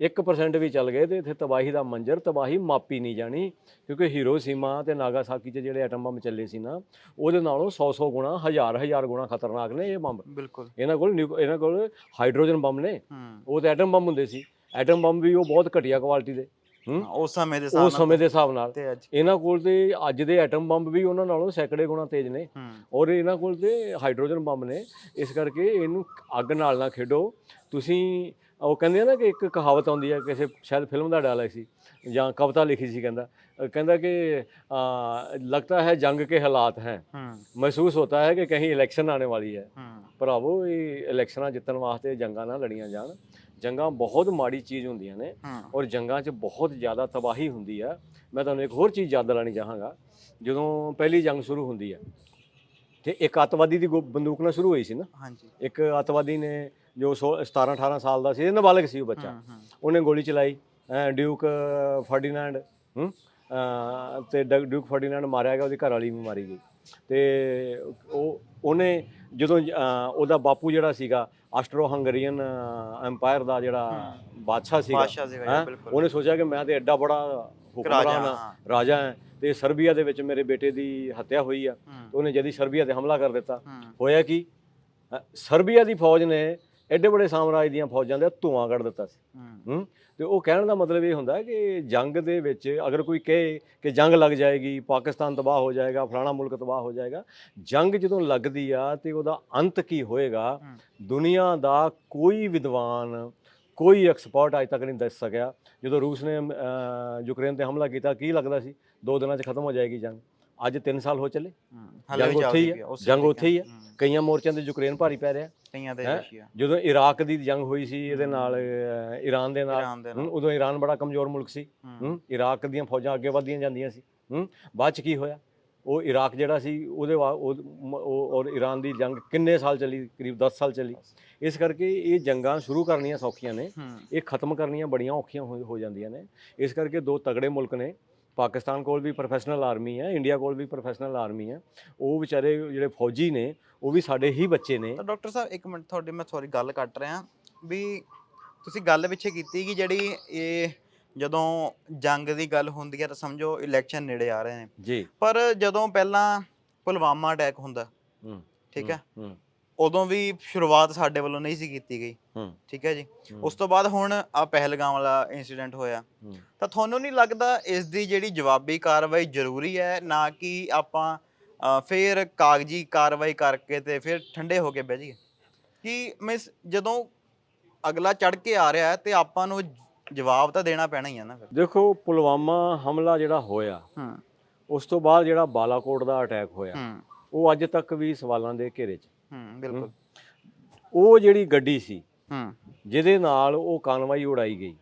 1% ਵੀ ਚੱਲ ਗਏ ਤੇ ਇੱਥੇ ਤਬਾਹੀ ਦਾ ਮੰਜ਼ਰ ਤਬਾਹੀ ਮਾਪੀ ਨਹੀਂ ਜਾਣੀ ਕਿਉਂਕਿ ਹੀਰੋਸ਼ੀਮਾ ਤੇ ਨਾਗਾਸਾਕੀ 'ਚ ਜਿਹੜੇ ਐਟਮ ਬੰਬ ਚੱਲੇ ਸੀ ਨਾ ਉਹਦੇ ਨਾਲੋਂ 100-100 ਗੁਣਾ ਹਜ਼ਾਰ ਹਜ਼ਾਰ ਗੁਣਾ ਖਤਰਨਾਕ ਨੇ ਇਹ ਬੰਬ ਬਿਲਕੁਲ। ਇਹਨਾਂ ਕੋਲ ਨਿਊ- ਇਹਨਾਂ ਕੋਲ ਹਾਈਡਰੋਜਨ ਬੰਬ ਨੇ। ਹੂੰ। ਉਹ ਤੇ ਐਟਮ ਬੰਬ ਹੁੰਦੇ ਸੀ। ਐਟਮ ਬੰਬ ਵੀ ਉਹ ਬਹੁਤ ਘਟੀਆ ਕੁਆਲਿਟੀ ਦੇ। ਉਸ ਸਮੇਂ ਦੇ ਹਿਸਾਬ ਉਸ ਸਮੇਂ ਦੇ ਹਿਸਾਬ ਨਾਲ। ਇਹਨਾਂ ਕੋਲ ਤੇ ਅੱਜ ਦੇ ਐਟਮ ਬੰਬ ਵੀ ਉਹਨਾਂ ਨਾਲੋਂ ਸੈਂਕੜੇ ਗੁਣਾ ਤੇਜ਼ ਨੇ। ਔਰ ਇਹਨਾਂ ਕੋਲ ਤੇ ਹਾਈਡਰੋਜਨ ਬੰਬ ਨੇ। ਇਸ ਕਰਕੇ ਇਹਨੂੰ ਅੱਗ ਨਾਲ ਨਾ ਖੇਡੋ। ਤੁਸੀਂ ਉਹ ਕਹਿੰਦੇ ਆ ਨਾ ਕਿ ਇੱਕ ਕਹਾਵਤ ਆਉਂਦੀ ਆ ਕਿਸੇ ਸ਼ਾਇਦ ਫਿਲਮ ਦਾ ਡਾਇਲੌਗ ਸੀ ਜਾਂ ਕਵਿਤਾ ਲਿਖੀ ਸੀ ਕਹਿੰਦਾ। ਕਹਿੰਦਾ ਕਿ ਲੱਗਦਾ ਹੈ ਜੰਗ ਕੇ ਹਾਲਾਤ ਹੈ। ਮਹਿਸੂਸ ਹੁੰਦਾ ਹੈ ਕਿ ਕਹੀਂ ਇਲੈਕਸ਼ਨ ਆਉਣੇ ਵਾਲੀ ਹੈ। ਭਰਾਵੋ ਇਹ ਇਲੈਕਸ਼ਨਾਂ ਜਿੱਤਣ ਵਾਸਤੇ ਜੰਗਾਂ ਨਾ ਲੜੀਆਂ ਜਾਣ। ਜੰਗਾਂ ਬਹੁਤ ਮਾੜੀ ਚੀਜ਼ ਹੁੰਦੀਆਂ ਨੇ ਔਰ ਜੰਗਾਂ 'ਚ ਬਹੁਤ ਜ਼ਿਆਦਾ ਤਬਾਹੀ ਹੁੰਦੀ ਆ। ਮੈਂ ਤੁਹਾਨੂੰ ਇੱਕ ਹੋਰ ਚੀਜ਼ ਯਾਦ ਦਿਲਾਣੀ ਚਾਹਾਂਗਾ। ਜਦੋਂ ਪਹਿਲੀ ਜੰਗ ਸ਼ੁਰੂ ਹੁੰਦੀ ਹੈ ਤੇ ਇੱਕ ਅੱਤਵਾਦੀ ਦੀ ਗੋ- ਬੰਦੂਕ ਨਾਲ ਸ਼ੁਰੂ ਹੋਈ ਸੀ ਨਾ। ਹਾਂਜੀ। ਇੱਕ ਅੱਤਵਾਦੀ ਨੇ ਜੋ 17 18 ਸਾਲ ਦਾ ਸੀ ਇਹ ਨਾਬਾਲਗ ਸੀ ਉਹ ਬੱਚਾ। ਹੂੰ ਉਹਨੇ ਗੋਲੀ ਚਲਾਈ ਅਹ ਡਿਊਕ ਫਰਡੀਨੈਂਡ ਹੂੰ ਅਹ ਤੇ ਡ- ਡਿਊਕ ਫਰਡੀਨੈਂਡ ਮਾਰਿਆ ਗਿਆ ਉਹਦੀ ਘਰ ਵਾਲੀ ਵੀ ਮਾਰੀ ਗਈ। ਤੇ ਉਹ ਉਹਨੇ ਜਦੋਂ ਅਹ ਉਹਦਾ ਬਾਪੂ ਜਿਹੜਾ ਸੀਗਾ ਆਸਟਰੋ ਹੰਗਰੀਅਨ ਐਮਪਾਇਰ ਦਾ ਜਿਹੜਾ ਬਾਦਸ਼ਾਹ ਸੀਗਾ ਬਾਦਸ਼ਾਹ ਸੀਗਾ ਜੀ, ਹੈਂ, ਬਿਲਕੁਲ। ਉਹਨੇ ਸੋਚਿਆ ਕਿ ਮੈਂ ਤੇ ਐਡਾ ਬੜਾ ਹੁਕਮਰਾਨ ਹਾਂ, ਹਾਂ। ਰਾਜਾ ਹਾਂ ਤੇ ਸਰਬੀਆ ਦੇ ਵਿੱਚ ਮੇਰੇ ਬੇਟੇ ਦੀ ਹੱਤਿਆ ਹੋਈ ਆ ਉਹਨੇ ਜਦੀ ਸਰਬੀਆ ਤੇ ਹਮਲਾ ਕਰ ਦਿੱਤਾ। ਹੋਇਆ ਕੀ? ਅ, ਸਰਬੀਆ ਦੀ ਫੌਜ ਨੇ ਐਡੇ ਬੜੇ ਸਾਮਰਾਜ ਦੀਆਂ ਫੌਜਾਂ ਦੇ ਧੂਆਂ ਕੱਢ ਦਿੱਤਾ ਸੀ। ਹੂੰ। ਤੇ ਉਹ ਕਹਿਣ ਦਾ ਮਤਲਬ ਇਹ ਹੁੰਦਾ ਕਿ ਜੰਗ ਦੇ ਵਿੱਚ ਅਗਰ ਕੋਈ ਕਹੇ ਕਿ ਜੰਗ ਲੱਗ ਜਾਏਗੀ ਪਾਕਿਸਤਾਨ ਤਬਾਹ ਹੋ ਜਾਏਗਾ ਫਲਾਣਾ ਮੁਲਕ ਤਬਾਹ ਹੋ ਜਾਏਗਾ ਜੰਗ ਜਦੋਂ ਲੱਗਦੀ ਆ ਤੇ ਉਹਦਾ ਅੰਤ ਕੀ ਹੋਏਗਾ। ਦੁਨੀਆ ਦਾ ਕੋਈ ਵਿਦਵਾਨ ਕੋਈ ਐਕਸਪਰਟ ਅਜ ਤੱਕ ਨਹੀਂ ਦੱਸ ਸਕਿਆ। ਜਦੋਂ ਰੂਸ ਨੇ ਯੂਕਰੇਨ ਤੇ ਹਮਲਾ ਕੀਤਾ ਕੀ ਲੱਗਦਾ ਸੀ? ਦੋ ਦਿਨਾਂ 'ਚ ਖਤਮ ਹੋ ਜਾਏਗੀ ਜੰਗ। ਅੱਜ 3 ਸਾਲ ਹੋ ਚੱਲੇ। ਜੰਗ ਉੱਥੇ ਹੀ ਹੈ, ਜੰਗ ਉੱਥੇ ਹੀ ਹੈ। ਕਈਆਂ ਮੋਰਚਿਆਂ ਤੇ ਯੂਕਰੇਨ ਭਾਰੀ ਪੈ ਰਿਹਾ। ਕਈਆਂ ਦੇ? ਰਸ਼ੀਆ। ਜਦੋਂ ਇਰਾਕ ਦੀ ਜੰਗ ਹੋਈ ਸੀ ਇਹਦੇ ਨਾਲ ਈਰਾਨ ਦੇ ਨਾਲ ਉਦੋਂ ਈਰਾਨ ਬੜਾ ਕਮਜ਼ੋਰ ਮੁਲਕ ਸੀ। ਇਰਾਕ ਦੀਆਂ ਫੌਜਾਂ ਅੱਗੇ ਵਧਦੀਆਂ ਜਾਂਦੀਆਂ ਸੀ। ਬਾਅਦ ਚ ਕੀ ਹੋਇਆ? ਉਹ ਇਰਾਕ ਜਿਹੜਾ ਸੀ ਉਹਦੇ ਉਹ ਔਰ ਈਰਾਨ ਦੀ ਜੰਗ ਕਿੰਨੇ ਸਾਲ ਚੱਲੀ? ਕਰੀਬ 10 ਸਾਲ ਚੱਲੀ। ਇਸ ਕਰਕੇ ਇਹ ਜੰਗਾਂ ਸ਼ੁਰੂ ਕਰਨੀਆਂ ਸੌਖੀਆਂ ਨੇ। ਇਹ ਖਤਮ ਕਰਨੀਆਂ ਬੜੀਆਂ ਔਖੀਆਂ ਹੋ ਜਾਂਦੀਆਂ ਨੇ। ਇਸ ਕਰਕੇ ਦੋ ਤਗੜੇ ਮੁਲਕ ਨੇ। ਪਾਕਿਸਤਾਨ ਕੋਲ ਵੀ ਪ੍ਰੋਫੈਸ਼ਨਲ ਆਰਮੀ ਹੈ ਇੰਡੀਆ ਕੋਲ ਵੀ ਪ੍ਰੋਫੈਸ਼ਨਲ ਆਰਮੀ ਹੈ। ਉਹ ਵਿਚਾਰੇ ਜਿਹੜੇ ਫੌਜੀ ਨੇ ਉਹ ਵੀ ਸਾਡੇ ਹੀ ਬੱਚੇ ਨੇ। ਤਾਂ ਡਾਕਟਰ ਸਾਹਿਬ ਇੱਕ ਮਿੰਟ ਤੁਹਾਡੀ ਮੈਂ ਸੌਰੀ ਗੱਲ ਕੱਟ ਰਿਹਾ। ਵੀ ਤੁਸੀਂ ਗੱਲ ਪਿੱਛੇ ਕੀਤੀ ਕਿ ਜਿਹੜੀ ਇਹ ਜਦੋਂ ਜੰਗ ਦੀ ਗੱਲ ਹੁੰਦੀ ਹੈ ਤਾਂ ਸਮਝੋ ਇਲੈਕਸ਼ਨ ਨੇੜੇ ਆ ਰਹੇ ਨੇ। ਜੀ। ਪਰ ਜਦੋਂ ਪਹਿਲਾਂ ਪੁਲਵਾਮਾ ਅਟੈਕ ਹੁੰਦਾ ਹੂੰ ਠੀਕ ਹੈ ਹੂੰ। ਉਦੋਂ ਵੀ ਸ਼ੁਰੂਆਤ ਸਾਡੇ ਵੱਲੋਂ ਨਹੀਂ ਸੀ ਕੀਤੀ ਗਈ। ਹੂੰ। ਠੀਕ ਹੈ ਜੀ? ਉਸ ਤੋਂ ਬਾਅਦ ਹੁਣ ਆ ਪਹਿਲਗਾਮ ਵਾਲਾ ਇਨਸੀਡੈਂਟ ਹੋਇਆ। ਤਾਂ ਤੁਹਾਨੂੰ ਨਹੀਂ ਲੱਗਦਾ ਇਸ ਦੀ ਜਿਹੜੀ ਜਵਾਬੀ ਕਾਰਵਾਈ ਜ਼ਰੂਰੀ ਹੈ ਨਾ ਕਿ ਆਪਾਂ ਫੇਰ ਕਾਗਜ਼ੀ ਕਾਰਵਾਈ ਕਰਕੇ ਤੇ ਫਿਰ ਠੰਡੇ ਹੋ ਕੇ ਬਹਿ ਜਾਈਏ? ਕਿ ਮਿਸ ਜਦੋਂ ਅਗਲਾ ਚੜ ਕੇ ਆ ਰਿਹਾ ਹੈ ਤੇ ਆਪਾਂ ਨੂੰ ਜਵਾਬ ਤਾਂ ਦੇਣਾ ਪੈਣਾ ਹੀ ਹੈ ਨਾ ਫਿਰ। ਦੇਖੋ ਪੁਲਵਾਮਾ ਹਮਲਾ ਜਿਹੜਾ ਹੋਇਆ ਹੂੰ। ਉਸ ਤੋਂ ਬਾਅਦ ਜਿਹੜਾ ਬਾਲਾਕੋਟ ਦਾ ਅਟੈਕ ਹੋਇਆ ਉਹ ਅੱਜ ਤੱਕ ਵੀ ਸਵਾਲਾਂ ਦੇ ਘੇਰੇ 'ਚ। ਹੂੰ ਬਿਲਕੁਲ। ਉਹ ਜਿਹੜੀ ਗੱਡੀ ਸੀ ਹੂੰ। ਜਿਹਦੇ ਨਾਲ ਉਹ ਕਾਨਵਾਈ ਉਡਾਈ ਗਈ।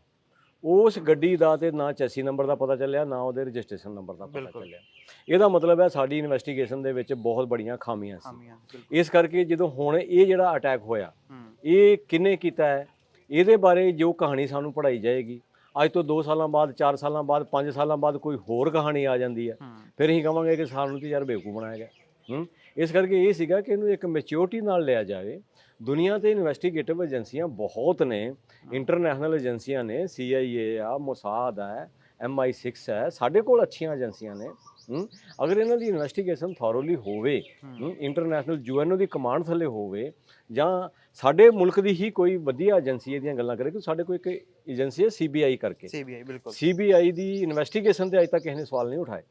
ਉਸ ਗੱਡੀ ਦਾ ਤੇ ਨਾ ਚੈਸੀ ਨੰਬਰ ਦਾ ਪਤਾ ਚੱਲਿਆ ਨਾ ਉਹਦੇ ਰਜਿਸਟ੍ਰੇਸ਼ਨ ਨੰਬਰ ਦਾ ਪਤਾ। ਚੱਲਿਆ। ਇਹਦਾ ਮਤਲਬ ਹੈ ਸਾਡੀ ਇਨਵੈਸਟੀਗੇਸ਼ਨ ਦੇ ਵਿੱਚ ਬਹੁਤ ਬੜੀਆਂ ਖਾਮੀਆਂ ਸੀ। ਇਸ ਕਰਕੇ ਜਦੋਂ ਹੁਣ ਇਹ ਜਿਹੜਾ ਅਟੈਕ ਹੋਇਆ ਇਹ ਕਿਹਨੇ ਕੀਤਾ ਹੈ? ਇਹਦੇ ਬਾਰੇ ਜੋ ਕਹਾਣੀ ਸਾਨੂੰ ਪੜ੍ਹਾਈ ਜਾਏਗੀ। ਅੱਜ ਤੋਂ 2 ਸਾਲਾਂ ਬਾਅਦ 4 ਸਾਲਾਂ ਬਾਅਦ 5 ਸਾਲਾਂ ਬਾਅਦ ਕੋਈ ਹੋਰ ਕਹਾਣੀ ਆ ਜਾਂਦੀ ਹੈ। ਫਿਰ ਅਸੀਂ ਕਹਾਂਗੇ ਕਿ ਸਾਨੂੰ ਤੇ ਯਾਰ ਬੇਵਕੂਫ ਬਣਾਇਆ ਗਿਆ। ਹੂੰ? ਇਸ ਕਰਕੇ ਇਹ ਸੀਗਾ ਕਿ ਇਹਨੂੰ ਇੱਕ ਮੈਚਿਓਰਟੀ ਨਾਲ ਲਿਆ ਜਾਵੇ। ਦੁਨੀਆ ਤੇ ਇਨਵੈਸਟੀਗੇਟਿਵ ਏਜੰਸੀਆਂ ਬਹੁਤ ਨੇ। ਇੰਟਰਨੈਸ਼ਨਲ ਏਜੰਸੀਆਂ ਨੇ। CIA ਆ ਮੋਸਾਦ ਹੈ MI6 ਹੈ ਸਾਡੇ ਕੋਲ ਅੱਛੀਆਂ ਏਜੰਸੀਆਂ ਨੇ। ਅਗਰ ਇਹਨਾਂ ਦੀ ਇਨਵੈਸਟੀਗੇਸ਼ਨ ਥੋਰੋਲੀ ਹੋਵੇ ਇੰਟਰਨੈਸ਼ਨਲ ਯੂਐਨਓ ਦੀ ਕਮਾਂਡ ਥੱਲੇ ਹੋਵੇ ਜਾਂ ਸਾਡੇ ਮੁਲਕ ਦੀ ਹੀ ਕੋਈ ਵਧੀਆ ਏਜੰਸੀ ਇਹਦੀਆਂ ਗੱਲਾਂ ਕਰੇ ਕਿ ਸਾਡੇ ਕੋਲ ਇੱਕ ਏਜੰਸੀ ਹੈ CBI ਕਰਕੇ। ਸੀਬੀਆਈ ਬਿਲਕੁਲ। ਸੀਬੀਆਈ ਦੀ ਇਨਵੈਸਟੀਗੇਸ਼ਨ ਤੇ ਅਜੇ ਤੱਕ ਕਿਸੇ ਨੇ ਸਵਾਲ ਨਹੀਂ ਉਠਾਏ।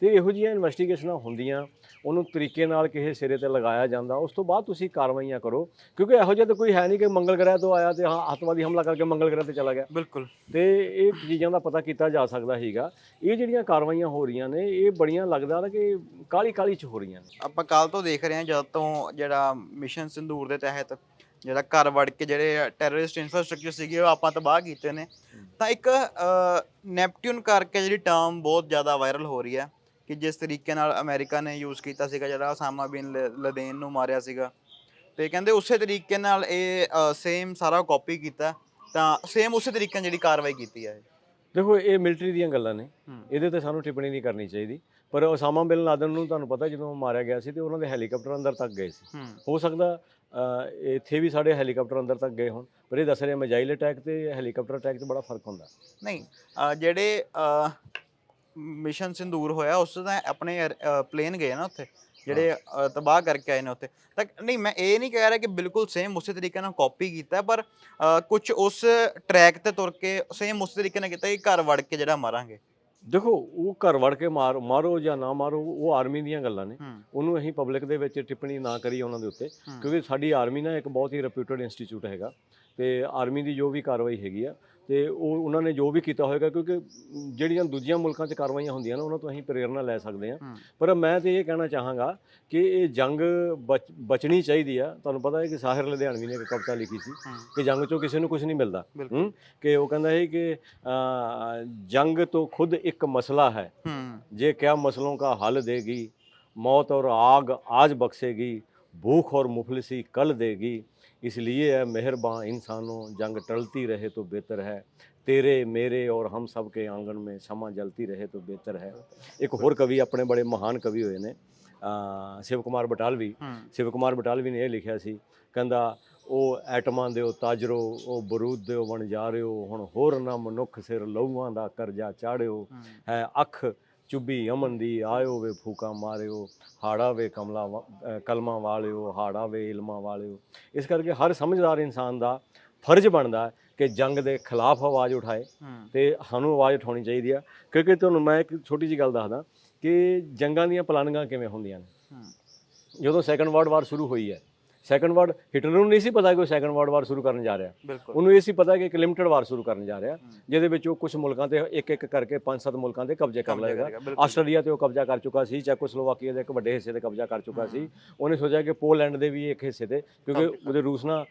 ਤੇ ਇਹੋ ਜਿਹੀਆਂ ਇਨਵੈਸਟੀਗੇਸ਼ਨਾਂ ਹੁੰਦੀਆਂ ਉਹਨੂੰ ਤਰੀਕੇ ਨਾਲ ਕਿਸੇ ਸਿਰੇ ਤੇ ਲਗਾਇਆ ਜਾਂਦਾ ਉਸ ਤੋਂ ਬਾਅਦ ਤੁਸੀਂ ਕਾਰਵਾਈਆਂ ਕਰੋ ਕਿਉਂਕਿ ਇਹੋ ਜਿਹਾ ਤਾਂ ਕੋਈ ਹੈ ਨਹੀਂ ਕਿ ਮੰਗਲ ਗ੍ਰਹਿ ਤੋਂ ਆਇਆ ਤੇ ਹਾਂ ਅੱਤਵਾਦੀ ਹਮਲਾ ਕਰਕੇ ਮੰਗਲ ਗ੍ਰਹਿ ਤੇ ਚਲਾ ਗਿਆ। ਬਿਲਕੁਲ। ਤੇ ਇਹ ਚੀਜ਼ਾਂ ਦਾ ਪਤਾ ਕੀਤਾ ਜਾ ਸਕਦਾ ਹੈਗਾ ਇਹ ਜਿਹੜੀਆਂ ਕਾਰਵਾਈਆਂ ਹੋ ਰਹੀਆਂ ਨੇ ਇਹ ਬੜੀਆਂ ਲੱਗਦਾ ਕਿ ਕਾਲੀ ਕਾਲੀ ਚ ਹੋ ਰਹੀਆਂ ਨੇ। ਆਪਾਂ ਕੱਲ ਤੋਂ ਦੇਖ ਰਹੇ ਹਾਂ ਜਦ ਤੋਂ ਜਿਹੜਾ ਮਿਸ਼ਨ ਸਿੰਦੂਰ ਦੇ ਤਹਿਤ ਜਿਹੜਾ ਘਰ ਵੜ ਕੇ ਜਿਹੜੇ ਟੈਰਰਿਸਟ ਇਨਫਰਾਸਟ੍ਰਕਚਰ ਸੀਗੇ ਉਹ ਆਪਾਂ ਤਬਾਹ ਕੀਤੇ ਨੇ। ਤਾਂ ਇੱਕ ਨੈਪਟਿਊਨ ਕਰਕੇ ਜਿਹੜੀ ਟਰਮ ਬਹੁਤ ਜ਼ਿਆਦਾ ਵਾਇਰਲ ਹੋ ਰਹੀ ਹੈ ਕਿ ਜਿਸ ਤਰੀਕੇ ਨਾਲ ਅਮਰੀਕਾ ਨੇ ਯੂਜ਼ ਕੀਤਾ ਸੀਗਾ ਜਿਹੜਾ ਉਸਾਮਾ ਬਿਨ ਲਦੇਨ ਨੂੰ ਮਾਰਿਆ ਸੀਗਾ। ਤੇ ਕਹਿੰਦੇ ਉਸੇ ਤਰੀਕੇ ਨਾਲ ਇਹ ਸੇਮ ਸਾਰਾ ਕਾਪੀ ਕੀਤਾ ਤਾਂ ਸੇਮ ਉਸੇ ਤਰੀਕੇ ਨਾਲ ਜਿਹੜੀ ਕਾਰਵਾਈ ਕੀਤੀ ਹੈ ਦੇਖੋ ਇਹ ਮਿਲਟਰੀ ਦੀਆਂ ਗੱਲਾਂ ਨੇ। ਇਹਦੇ ਤੇ ਸਾਨੂੰ ਟਿੱਪਣੀ ਨਹੀਂ ਕਰਨੀ ਚਾਹੀਦੀ। ਪਰ ਉਸਾਮਾ ਬਿਨ ਲਾਦਨ ਨੂੰ ਤੁਹਾਨੂੰ ਪਤਾ ਜਦੋਂ ਮਾਰਿਆ ਗਿਆ ਸੀ ਤੇ ਉਹਨਾਂ ਦੇ ਹੈਲੀਕਾਪਟਰ ਅੰਦਰ ਤੱਕ ਗਏ ਸੀ। ਹੂੰ ਸਕਦਾ ਇੱਥੇ ਵੀ ਸਾਡੇ ਹੈਲੀਕਾਪਟਰ ਅੰਦਰ ਤੱਕ ਗਏ ਹੋਣ ਪਰ ਇਹ ਦੱਸ ਰਿਹਾ ਮਿਜ਼ਾਈਲ ਅਟੈਕ ਤੇ ਹੈਲੀਕਾਪਟਰ ਅਟੈਕ 'ਚ ਬੜਾ ਫ਼ਰਕ ਹੁੰਦਾ। ਨਹੀਂ ਜਿਹੜੇ ਮਿਸ਼ਨ ਸਿੰਦੂਰ ਹੋਇਆ ਉਸ ਦਾ ਆਪਣੇ ਪਲੇਨ ਗਏ ਨਾ ਉੱਥੇ ਜਿਹੜੇ ਤਬਾਹ ਕਰਕੇ ਆਏ ਨੇ ਉੱਥੇ। ਤਾਂ ਨਹੀਂ ਮੈਂ ਇਹ ਨਹੀਂ ਕਹਿ ਰਿਹਾ ਕਿ ਬਿਲਕੁਲ ਸੇਮ ਉਸੇ ਤਰੀਕੇ ਨਾਲ ਕਾਪੀ ਕੀਤਾ ਪਰ ਕੁਝ ਉਸ ਟਰੈਕ ਤੇ ਤੁਰ ਕੇ ਸੇਮ ਉਸੇ ਤਰੀਕੇ ਨਾਲ ਕੀਤਾ ਕਿ ਘਰ ਵੜ ਕੇ ਜਿਹੜਾ ਮਾਰਾਂਗੇ। ਦੇਖੋ ਉਹ ਘਰ ਵੜ ਕੇ ਮਾਰ ਮਾਰੋ ਜਾਂ ਨਾ ਮਾਰੋ ਉਹ ਆਰਮੀ ਦੀਆਂ ਗੱਲਾਂ ਨੇ ਉਹਨੂੰ ਅਸੀਂ ਪਬਲਿਕ ਦੇ ਵਿੱਚ ਟਿੱਪਣੀ ਨਾ ਕਰੀ ਉਹਨਾਂ ਦੇ ਉੱਤੇ। ਕਿਉਂਕਿ ਸਾਡੀ ਆਰਮੀ ਨਾ ਇੱਕ ਬਹੁਤ ਹੀ ਰੈਪਿਊਟਡ ਇੰਸਟੀਚਿਊਟ ਹੈਗਾ ਤੇ ਆਰਮੀ ਦੀ ਜੋ ਵੀ ਕਾਰਵਾਈ ਹੈਗੀ ਆ ਤੇ ਉਹ ਉਹਨਾਂ ਨੇ ਜੋ ਵੀ ਕੀਤਾ ਹੋਏਗਾ ਕਿਉਂਕਿ ਜਿਹੜੀਆਂ ਦੂਜੀਆਂ ਮੁਲਕਾਂ 'ਚ ਕਾਰਵਾਈਆਂ ਹੁੰਦੀਆਂ ਨੇ ਉਹਨਾਂ ਤੋਂ ਅਸੀਂ ਪ੍ਰੇਰਣਾ ਲੈ ਸਕਦੇ ਹਾਂ। ਪਰ ਮੈਂ ਤੇ ਇਹ ਕਹਿਣਾ ਚਾਹਾਂਗਾ ਕਿ ਇਹ ਜੰਗ ਬਚਣੀ ਚਾਹੀਦੀ ਆ। ਤੁਹਾਨੂੰ ਪਤਾ ਹੈ ਕਿ ਸਾਹਿਰ ਲੁਧਿਆਣਵੀ ਨੇ ਇੱਕ ਕਵਿਤਾ ਲਿਖੀ ਸੀ ਕਿ ਜੰਗ 'ਚੋਂ ਕਿਸੇ ਨੂੰ ਕੁਝ ਨਹੀਂ ਮਿਲਦਾ। ਕਿ ਉਹ ਕਹਿੰਦਾ ਹੈ ਕਿ ਜੰਗ ਤੋਂ ਖੁਦ ਇੱਕ ਮਸਲਾ ਹੈ। ਜੇ ਕਿਆ ਮਸਲੋਂ ਦਾ ਹੱਲ ਦੇਗੀ ਮੌਤ ਔਰ ਆਗ ਆਜ ਬਖਸ਼ੇਗੀ ਭੂਖ ਔਰ ਮੁਫਲਸੀ ਕੱਲ ਦੇਗੀ। इसलिए है मेहरबान इंसानों जंग टलती रहे तो बेहतर है तेरे मेरे और हम सब के आंगन में समा जलती रहे तो बेहतर है एक होर कवि अपने बड़े महान कवि होए ने ਅ, ਸ਼ਿਵ ਕੁਮਾਰ ਬਟਾਲਵੀ ਹੂੰ ਸ਼ਿਵ ਕੁਮਾਰ ਬਟਾਲਵੀ ਨੇ ਇਹ ਲਿਖਿਆ ਸੀ ਕਹਿੰਦਾ ਉਹ ਐਟਮਾਂ ਦਿਓ ਤਾਜਰੋ ਉਹ ਬਰੂਦ ਦਿਓ ਵਣ ਜਾ ਰਿਓ ਹੁਣ ਹੋਰ ਨਾ ਮਨੁੱਖ ਸਿਰ ਲਹੂਆਂ ਦਾ ਕਰਜ਼ਾ ਚਾੜਿਓ ਹੂੰ ਹੈ ਅੱਖ ਚੁੱਭੀ ਅਮਨ ਦੀ ਆਇਓ ਵੇ ਫੂਕਾ ਮਾਰਿਓ ਹਾੜਾ ਵੇ ਕਮਲਾ ਵਾ- ਅਹ ਕਲਮਾਂ ਵਾਲਿਓ ਹਾੜਾ ਵੇ ਇਲਮਾਂ ਵਾਲਿਓ। ਇਸ ਕਰਕੇ ਹਰ ਸਮਝਦਾਰ ਇਨਸਾਨ ਦਾ ਫਰਜ਼ ਬਣਦਾ ਹੈ ਕਿ ਜੰਗ ਦੇ ਖਿਲਾਫ ਆਵਾਜ਼ ਉਠਾਏ ਹੂੰ। ਤੇ ਸਾਨੂੰ ਆਵਾਜ਼ ਉਠਾਉਣੀ ਚਾਹੀਦੀ ਆ ਕਿਉਂਕਿ ਤੁਹਾਨੂੰ ਮੈਂ ਇੱਕ ਛੋਟੀ ਜਿਹੀ ਗੱਲ ਦੱਸਦਾ ਕਿ ਜੰਗਾਂ ਦੀਆਂ ਪਲਾਨਿੰਗਾਂ ਕਿਵੇਂ ਹੁੰਦੀਆਂ ਨੇ? ਹੂੰ। ਜਦੋਂ ਸੈਕੰਡ ਵਰਲਡ ਵਾਰ ਸ਼ੁਰੂ ਹੋਈ ਹੈ ਸੈਕੰਡ ਵਰਲਡ ਹਿਟਲਰ ਨੂੰ ਨਹੀਂ ਸੀ ਪਤਾ ਕਿ ਉਹ ਸੈਕੰਡ ਵਰਲਡ ਵਾਰ ਸ਼ੁਰੂ ਕਰਨ ਜਾ ਰਿਹਾ। ਉਹਨੂੰ ਇਹ ਸੀ ਪਤਾ ਕਿ ਇੱਕ ਲਿਮਟਿਡ ਵਾਰ ਸ਼ੁਰੂ ਕਰਨ ਜਾ ਰਿਹਾ। ਜਿਹਦੇ ਵਿੱਚ ਉਹ ਕੁਝ ਮੁਲਕਾਂ ਤੇ ਇੱਕ ਇੱਕ ਕਰਕੇ ਪੰਜ ਸੱਤ ਮੁਲਕਾਂ ਤੇ ਕਬਜ਼ੇ ਕਰ ਲਏਗਾ। ਆਸਟ੍ਰੇਲੀਆ ਤੇ ਉਹ ਕਬਜ਼ਾ ਕਰ ਚੁੱਕਾ ਸੀ ਚੈਕੋਸਲੋਵਾਕੀਆ ਦੇ ਇੱਕ ਵੱਡੇ ਹਿੱਸੇ ਤੇ ਕਬਜ਼ਾ ਕਰ ਚੁੱਕਾ ਸੀ। ਉਹਨੇ ਸੋਚਿਆ ਕਿ ਪੋਲੈਂਡ ਦੇ ਵੀ ਇੱਕ ਹਿੱਸੇ ਤੇ ਕਿਉਂਕਿ ਉਹਦੇ ਰੂਸ ਨਾਲ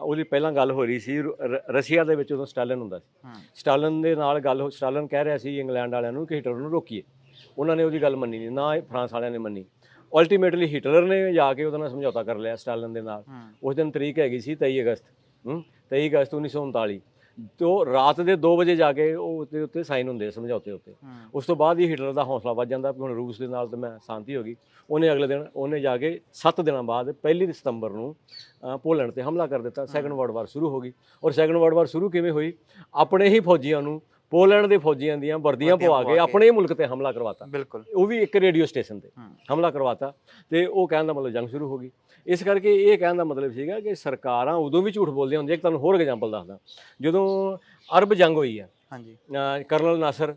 ਉਹਦੀ ਪਹਿਲਾਂ ਗੱਲ ਹੋ ਰਹੀ ਸੀ ਰਸ਼ੀਆ ਦੇ ਵਿੱਚ ਉਦੋਂ ਸਟਾਲਿਨ ਹੁੰਦਾ ਸੀ। ਸਟਾਲਿਨ ਦੇ ਨਾਲ ਗੱਲ ਹੋ ਸਟਾਲਿਨ ਕਹਿ ਰਿਹਾ ਸੀ ਇੰਗਲੈਂਡ ਵਾਲਿਆਂ ਨੂੰ ਕਿ ਹਿਟਲਰ ਨੂੰ ਰੋਕੀਏ। ਉਹਨਾਂ ਨੇ ਉਹਦੀ ਗੱਲ ਮੰਨੀ ਨਹੀਂ ਨਾ ਫਰਾਂਸ ਵਾਲਿਆਂ ਨੇ ਮੰਨੀ। ਅਲਟੀਮੇਟਲੀ ਹਿਟਲਰ ਨੇ ਜਾ ਕੇ ਉਹਦੇ ਨਾਲ ਸਮਝੌਤਾ ਕਰ ਲਿਆ ਸਟਾਲਿਨ ਦੇ ਨਾਲ। ਉਸ ਦਿਨ ਤਰੀਕ ਹੈਗੀ ਸੀ 23 ਅਗਸਤ ਹੂੰ 23 ਅਗਸਤ 1939 ਤੋਂ ਰਾਤ ਦੇ 2 ਵਜੇ ਜਾ ਕੇ ਉਹ ਉੱਤੇ ਉੱਤੇ ਸਾਈਨ ਹੁੰਦੇ ਸਮਝੌਤੇ ਉੱਤੇ। ਉਸ ਤੋਂ ਬਾਅਦ ਹੀ ਹਿਟਲਰ ਦਾ ਹੌਸਲਾ ਵੱਧ ਜਾਂਦਾ ਵੀ ਹੁਣ ਰੂਸ ਦੇ ਨਾਲ ਤਾਂ ਮੈਂ ਸ਼ਾਂਤੀ ਹੋ ਗਈ। ਉਹਨੇ ਅਗਲੇ ਦਿਨ ਉਹਨੇ ਜਾ ਕੇ 7 ਦਿਨਾਂ ਬਾਅਦ ਪਹਿਲੀ ਸਤੰਬਰ ਨੂੰ ਪੋਲੈਂਡ ਤੇ ਹਮਲਾ ਕਰ ਦਿੱਤਾ। ਸੈਕੰਡ ਵਰਲਡ ਵਾਰ ਸ਼ੁਰੂ ਹੋ ਗਈ। ਔਰ ਸੈਕੰਡ ਵਰਲਡ ਵਾਰ ਸ਼ੁਰੂ ਕਿਵੇਂ ਹੋਈ? ਆਪਣੇ ਹੀ ਫੌਜੀਆਂ ਨੂੰ ਪੋਲੈਂਡ ਦੇ ਫੌਜੀਆਂ ਦੀਆਂ ਵਰਦੀਆਂ ਪਵਾ ਕੇ। ਆਪਣੇ ਮੁਲਕ ਤੇ ਹਮਲਾ ਕਰਵਾਤਾ। ਬਿਲਕੁਲ। ਉਹ ਵੀ ਇੱਕ ਰੇਡੀਓ ਸਟੇਸ਼ਨ ਤੇ ਹਮਲਾ ਕਰਵਾਤਾ ਤੇ ਉਹ ਕਹਿਣ ਦਾ ਮਤਲਬ ਜੰਗ ਸ਼ੁਰੂ ਹੋ ਗਈ। ਇਸ ਕਰਕੇ ਇਹ ਕਹਿਣ ਦਾ ਮਤਲਬ ਸੀਗਾ ਕਿ ਸਰਕਾਰਾਂ ਉਦੋਂ ਵੀ ਝੂਠ ਬੋਲਦੀਆਂ ਹੁੰਦੀਆਂ। ਇੱਕ ਤੁਹਾਨੂੰ ਹੋਰ ਐਗਜ਼ਾਮਪਲ ਦੱਸਦਾ। ਜਦੋਂ ਅਰਬ ਜੰਗ ਹੋਈ ਆ ਹਾਂਜੀ। ਕਰਨਲ ਨਾਸਰ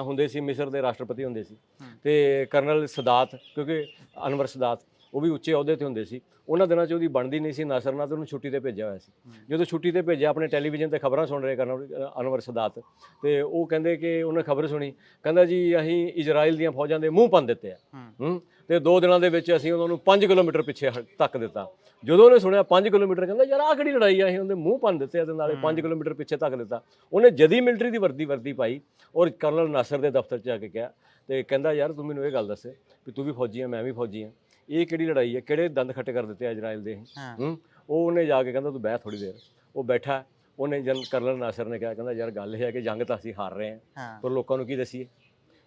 ਹੁੰਦੇ ਸੀ ਮਿਸਰ ਦੇ ਰਾਸ਼ਟਰਪਤੀ ਹੁੰਦੇ ਸੀ। ਤੇ ਕਰਨਲ ਸਦਾਤ ਕਿਉਂਕਿ ਅਨਵਰ ਸਦਾਤ ਉਹ ਵੀ ਉੱਚੇ ਅਹੁਦੇ ਤੇ ਹੁੰਦੇ ਸੀ। ਉਹਨਾਂ ਦਿਨਾਂ 'ਚ ਉਹਦੀ ਬਣਦੀ ਨਹੀਂ ਸੀ। ਨਾਸਰ ਨਾਲ ਤੇ ਉਹਨੂੰ ਛੁੱਟੀ ਤੇ ਭੇਜਿਆ ਹੋਇਆ ਸੀ। ਜਦੋਂ ਛੁੱਟੀ ਤੇ ਭੇਜਿਆ ਆਪਣੇ ਟੈਲੀਵਿਜ਼ਨ ਤੇ ਖਬਰਾਂ ਸੁਣ ਰਹੇ ਕਰਨਲ ਅਹ ਅਨਵਰ ਸਦਾਤ। ਤੇ ਉਹ ਕਹਿੰਦੇ ਕਿ ਉਹਨੇ ਖਬਰ ਸੁਣੀ। ਕਹਿੰਦਾ ਜੀ ਅਸੀਂ ਇਜ਼ਰਾਈਲ ਦੀਆਂ ਫੌਜਾਂ ਦੇ ਮੂੰਹ ਪੰਨ ਦਿੱਤੇ ਆ। ਹੂੰ। ਤੇ ਦੋ ਦਿਨਾਂ ਦੇ ਵਿੱਚ ਅਸੀਂ ਉਹਨਾਂ ਨੂੰ 5 ਕਿਲੋਮੀਟਰ ਪਿੱਛੇ ਧੱਕ ਦਿੱਤਾ। ਜਦੋਂ ਉਹਨੇ ਸੁਣਿਆ 5 ਕਿਲੋਮੀਟਰ ਕਹਿੰਦਾ ਯਾਰ ਆਹ ਕਿਹੜੀ ਲੜਾਈ ਆ? ਅਸੀਂ ਉਹਦੇ ਮੂੰਹ ਪੰਨ ਦਿੱਤੇ ਆ ਤੇ ਨਾਲੇ 5 ਕਿਲੋਮੀਟਰ ਪਿੱਛੇ ਧੱਕ ਦਿੱਤਾ। ਉਹਨੇ ਜਦੀ ਮਿਲਟਰੀ ਦੀ ਵਰਦੀ ਵਰਦੀ ਪਾਈ ਔਰ ਕਰਨਲ ਨਾਸਰ ਦੇ ਦਫ਼ਤਰ 'ਚ ਜਾ ਕੇ ਕਿਹਾ ਤੇ ਕਹਿੰਦਾ ਯਾਰ ਤੂੰ ਮੈਨੂੰ ਇਹ ਗੱਲ ਦੱਸੇ ਵੀ ਤੂੰ ਵੀ ਫੌਜੀ ਆ ਮੈਂ ਵੀ ਫੌਜੀ ਆ। ਇਹ ਕਿਹੜੀ ਲੜਾਈ ਹੈ? ਕਿਹੜੇ ਦੰਦ ਖੱਟੇ ਕਰ ਦਿੱਤੇ ਇਜ਼ਰਾਈਲ ਦੇ? ਹਾਂ। ਉਹ ਉਹਨੇ ਜਾ ਕੇ ਕਹਿੰਦਾ ਤੂੰ ਬਹਿ ਥੋੜੀ ਦੇਰ। ਉਹ ਬੈਠਾ ਉਹਨੇ ਜਨ ਕਰਨਲ ਨਾਸਰ ਨੇ ਕਿਹਾ ਕਹਿੰਦਾ ਯਾਰ ਗੱਲ ਇਹ ਹੈ ਕਿ ਜੰਗ ਤਾਂ ਅਸੀਂ ਹਾਰ ਰਹੇ ਹਾਂ। ਪਰ ਲੋਕਾਂ ਨੂੰ ਕੀ ਦਸੀਏ?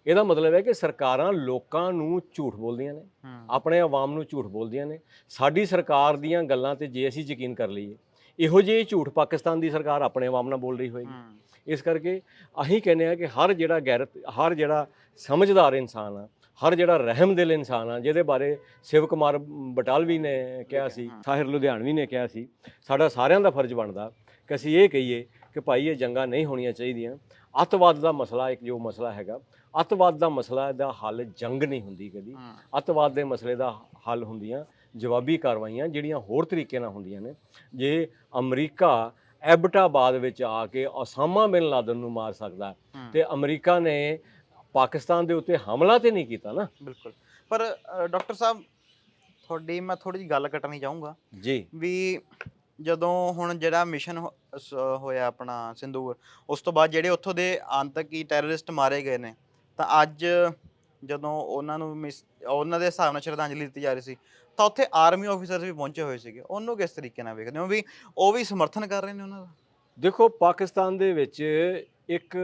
ਇਹਦਾ ਮਤਲਬ ਹੈ ਕਿ ਸਰਕਾਰਾਂ ਲੋਕਾਂ ਨੂੰ ਝੂਠ ਬੋਲਦੀਆਂ ਨੇ। ਆਪਣੇ ਆਵਾਮ ਨੂੰ ਝੂਠ ਬੋਲਦੀਆਂ ਨੇ। ਸਾਡੀ ਸਰਕਾਰ ਦੀਆਂ ਗੱਲਾਂ ਤੇ ਜੇ ਅਸੀਂ ਯਕੀਨ ਕਰ ਲਈਏ ਇਹੋ ਜਿਹੇ ਝੂਠ ਪਾਕਿਸਤਾਨ ਦੀ ਸਰਕਾਰ ਆਪਣੇ ਆਵਾਮ ਨਾਲ ਬੋਲ ਰਹੀ ਹੋਏਗੀ। ਇਸ ਕਰਕੇ ਅਸੀਂ ਕਹਿੰਦੇ ਆ ਕਿ ਹਰ ਜਿਹੜਾ ਗੈਰਤ ਹਰ ਜਿਹੜਾ ਸਮਝਦਾਰ ਇਨਸਾਨ ਆ ਹਰ ਜਿਹੜਾ ਰਹਿਮਦਿਲ ਇਨਸਾਨ ਆ ਜਿਹਦੇ ਬਾਰੇ ਸ਼ਿਵ ਕੁਮਾਰ ਬਟਾਲਵੀ ਨੇ ਕਿਹਾ ਸੀ ਸਾਹਿਰ ਲੁਧਿਆਣਵੀ ਨੇ ਕਿਹਾ ਸੀ ਸਾਡਾ ਸਾਰਿਆਂ ਦਾ ਫਰਜ਼ ਬਣਦਾ ਕਿ ਅਸੀਂ ਇਹ ਕਹੀਏ ਕਿ ਭਾਈ ਇਹ ਜੰਗਾਂ ਨਹੀਂ ਹੋਣੀਆਂ ਚਾਹੀਦੀਆਂ। ਅੱਤਵਾਦ ਦਾ ਮਸਲਾ ਇੱਕ ਜੋ ਮਸਲਾ ਹੈਗਾ ਅੱਤਵਾਦ ਦਾ ਮਸਲਾ ਦਾ ਹੱਲ ਜੰਗ ਨਹੀਂ ਹੁੰਦੀ ਕਦੀ। ਅੱਤਵਾਦ ਦੇ ਮਸਲੇ ਦਾ ਹੱਲ ਹੁੰਦੀਆਂ ਜਵਾਬੀ ਕਾਰਵਾਈਆਂ ਜਿਹੜੀਆਂ ਹੋਰ ਤਰੀਕੇ ਨਾਲ ਹੁੰਦੀਆਂ ਨੇ। ਜੇ ਅਮਰੀਕਾ ਐਬਟਾਬਾਦ ਵਿੱਚ ਆ ਕੇ ਔਸਾਮਾ ਬਿਨ ਲਾਦਨ ਨੂੰ ਮਾਰ ਸਕਦਾ। ਤੇ ਅਮਰੀਕਾ ਨੇ ਪਾਕਿਸਤਾਨ ਦੇ ਉੱਤੇ ਹਮਲਾ ਤੇ ਨਹੀਂ ਕੀਤਾ ਨਾ। ਬਿਲਕੁਲ। ਪਰ ਅ, ਡਾਕਟਰ ਸਾਹਿਬ ਤੁਹਾਡੀ ਮੈਂ ਥੋੜੀ ਜਿਹੀ ਗੱਲ ਕੱਟਣੀ ਚਾਹੂੰਗਾ। ਜੀ। ਵੀ ਜਦੋਂ ਹੁਣ ਜਿਹੜਾ ਮਿਸ਼ਨ ਹੋ- ਸ- ਹੋਇਆ ਆਪਣਾ ਸਿੰਦੂਰ ਉਸ ਤੋਂ ਬਾਅਦ ਜਿਹੜੇ ਉੱਥੋਂ ਦੇ ਆਤੰਕੀ ਟੈਰਰਿਸਟ ਮਾਰੇ ਗਏ ਨੇ ਤਾਂ ਅੱਜ ਜਦੋਂ ਉਹਨਾਂ ਨੂੰ ਮਿਸ- ਉਹਨਾਂ ਦੇ ਹਿਸਾਬ ਨਾਲ ਸ਼ਰਧਾਂਜਲੀ ਦਿੱਤੀ ਜਾ ਰਹੀ ਸੀ ਤਾਂ ਉੱਥੇ ਆਰਮੀ ਆਫੀਸਰਸ ਵੀ ਪਹੁੰਚੇ ਹੋਏ ਸੀਗੇ। ਉਹਨੂੰ ਕਿਸ ਤਰੀਕੇ ਨਾਲ ਵੇਖਦੇ ਹੋ? ਵੀ ਉਹ ਵੀ ਸਮਰਥਨ ਕਰ ਰਹੇ ਨੇ ਉਹਨਾਂ ਦਾ? ਦੇਖੋ ਪਾਕਿਸਤਾਨ ਦੇ ਵਿੱਚ ਇੱਕ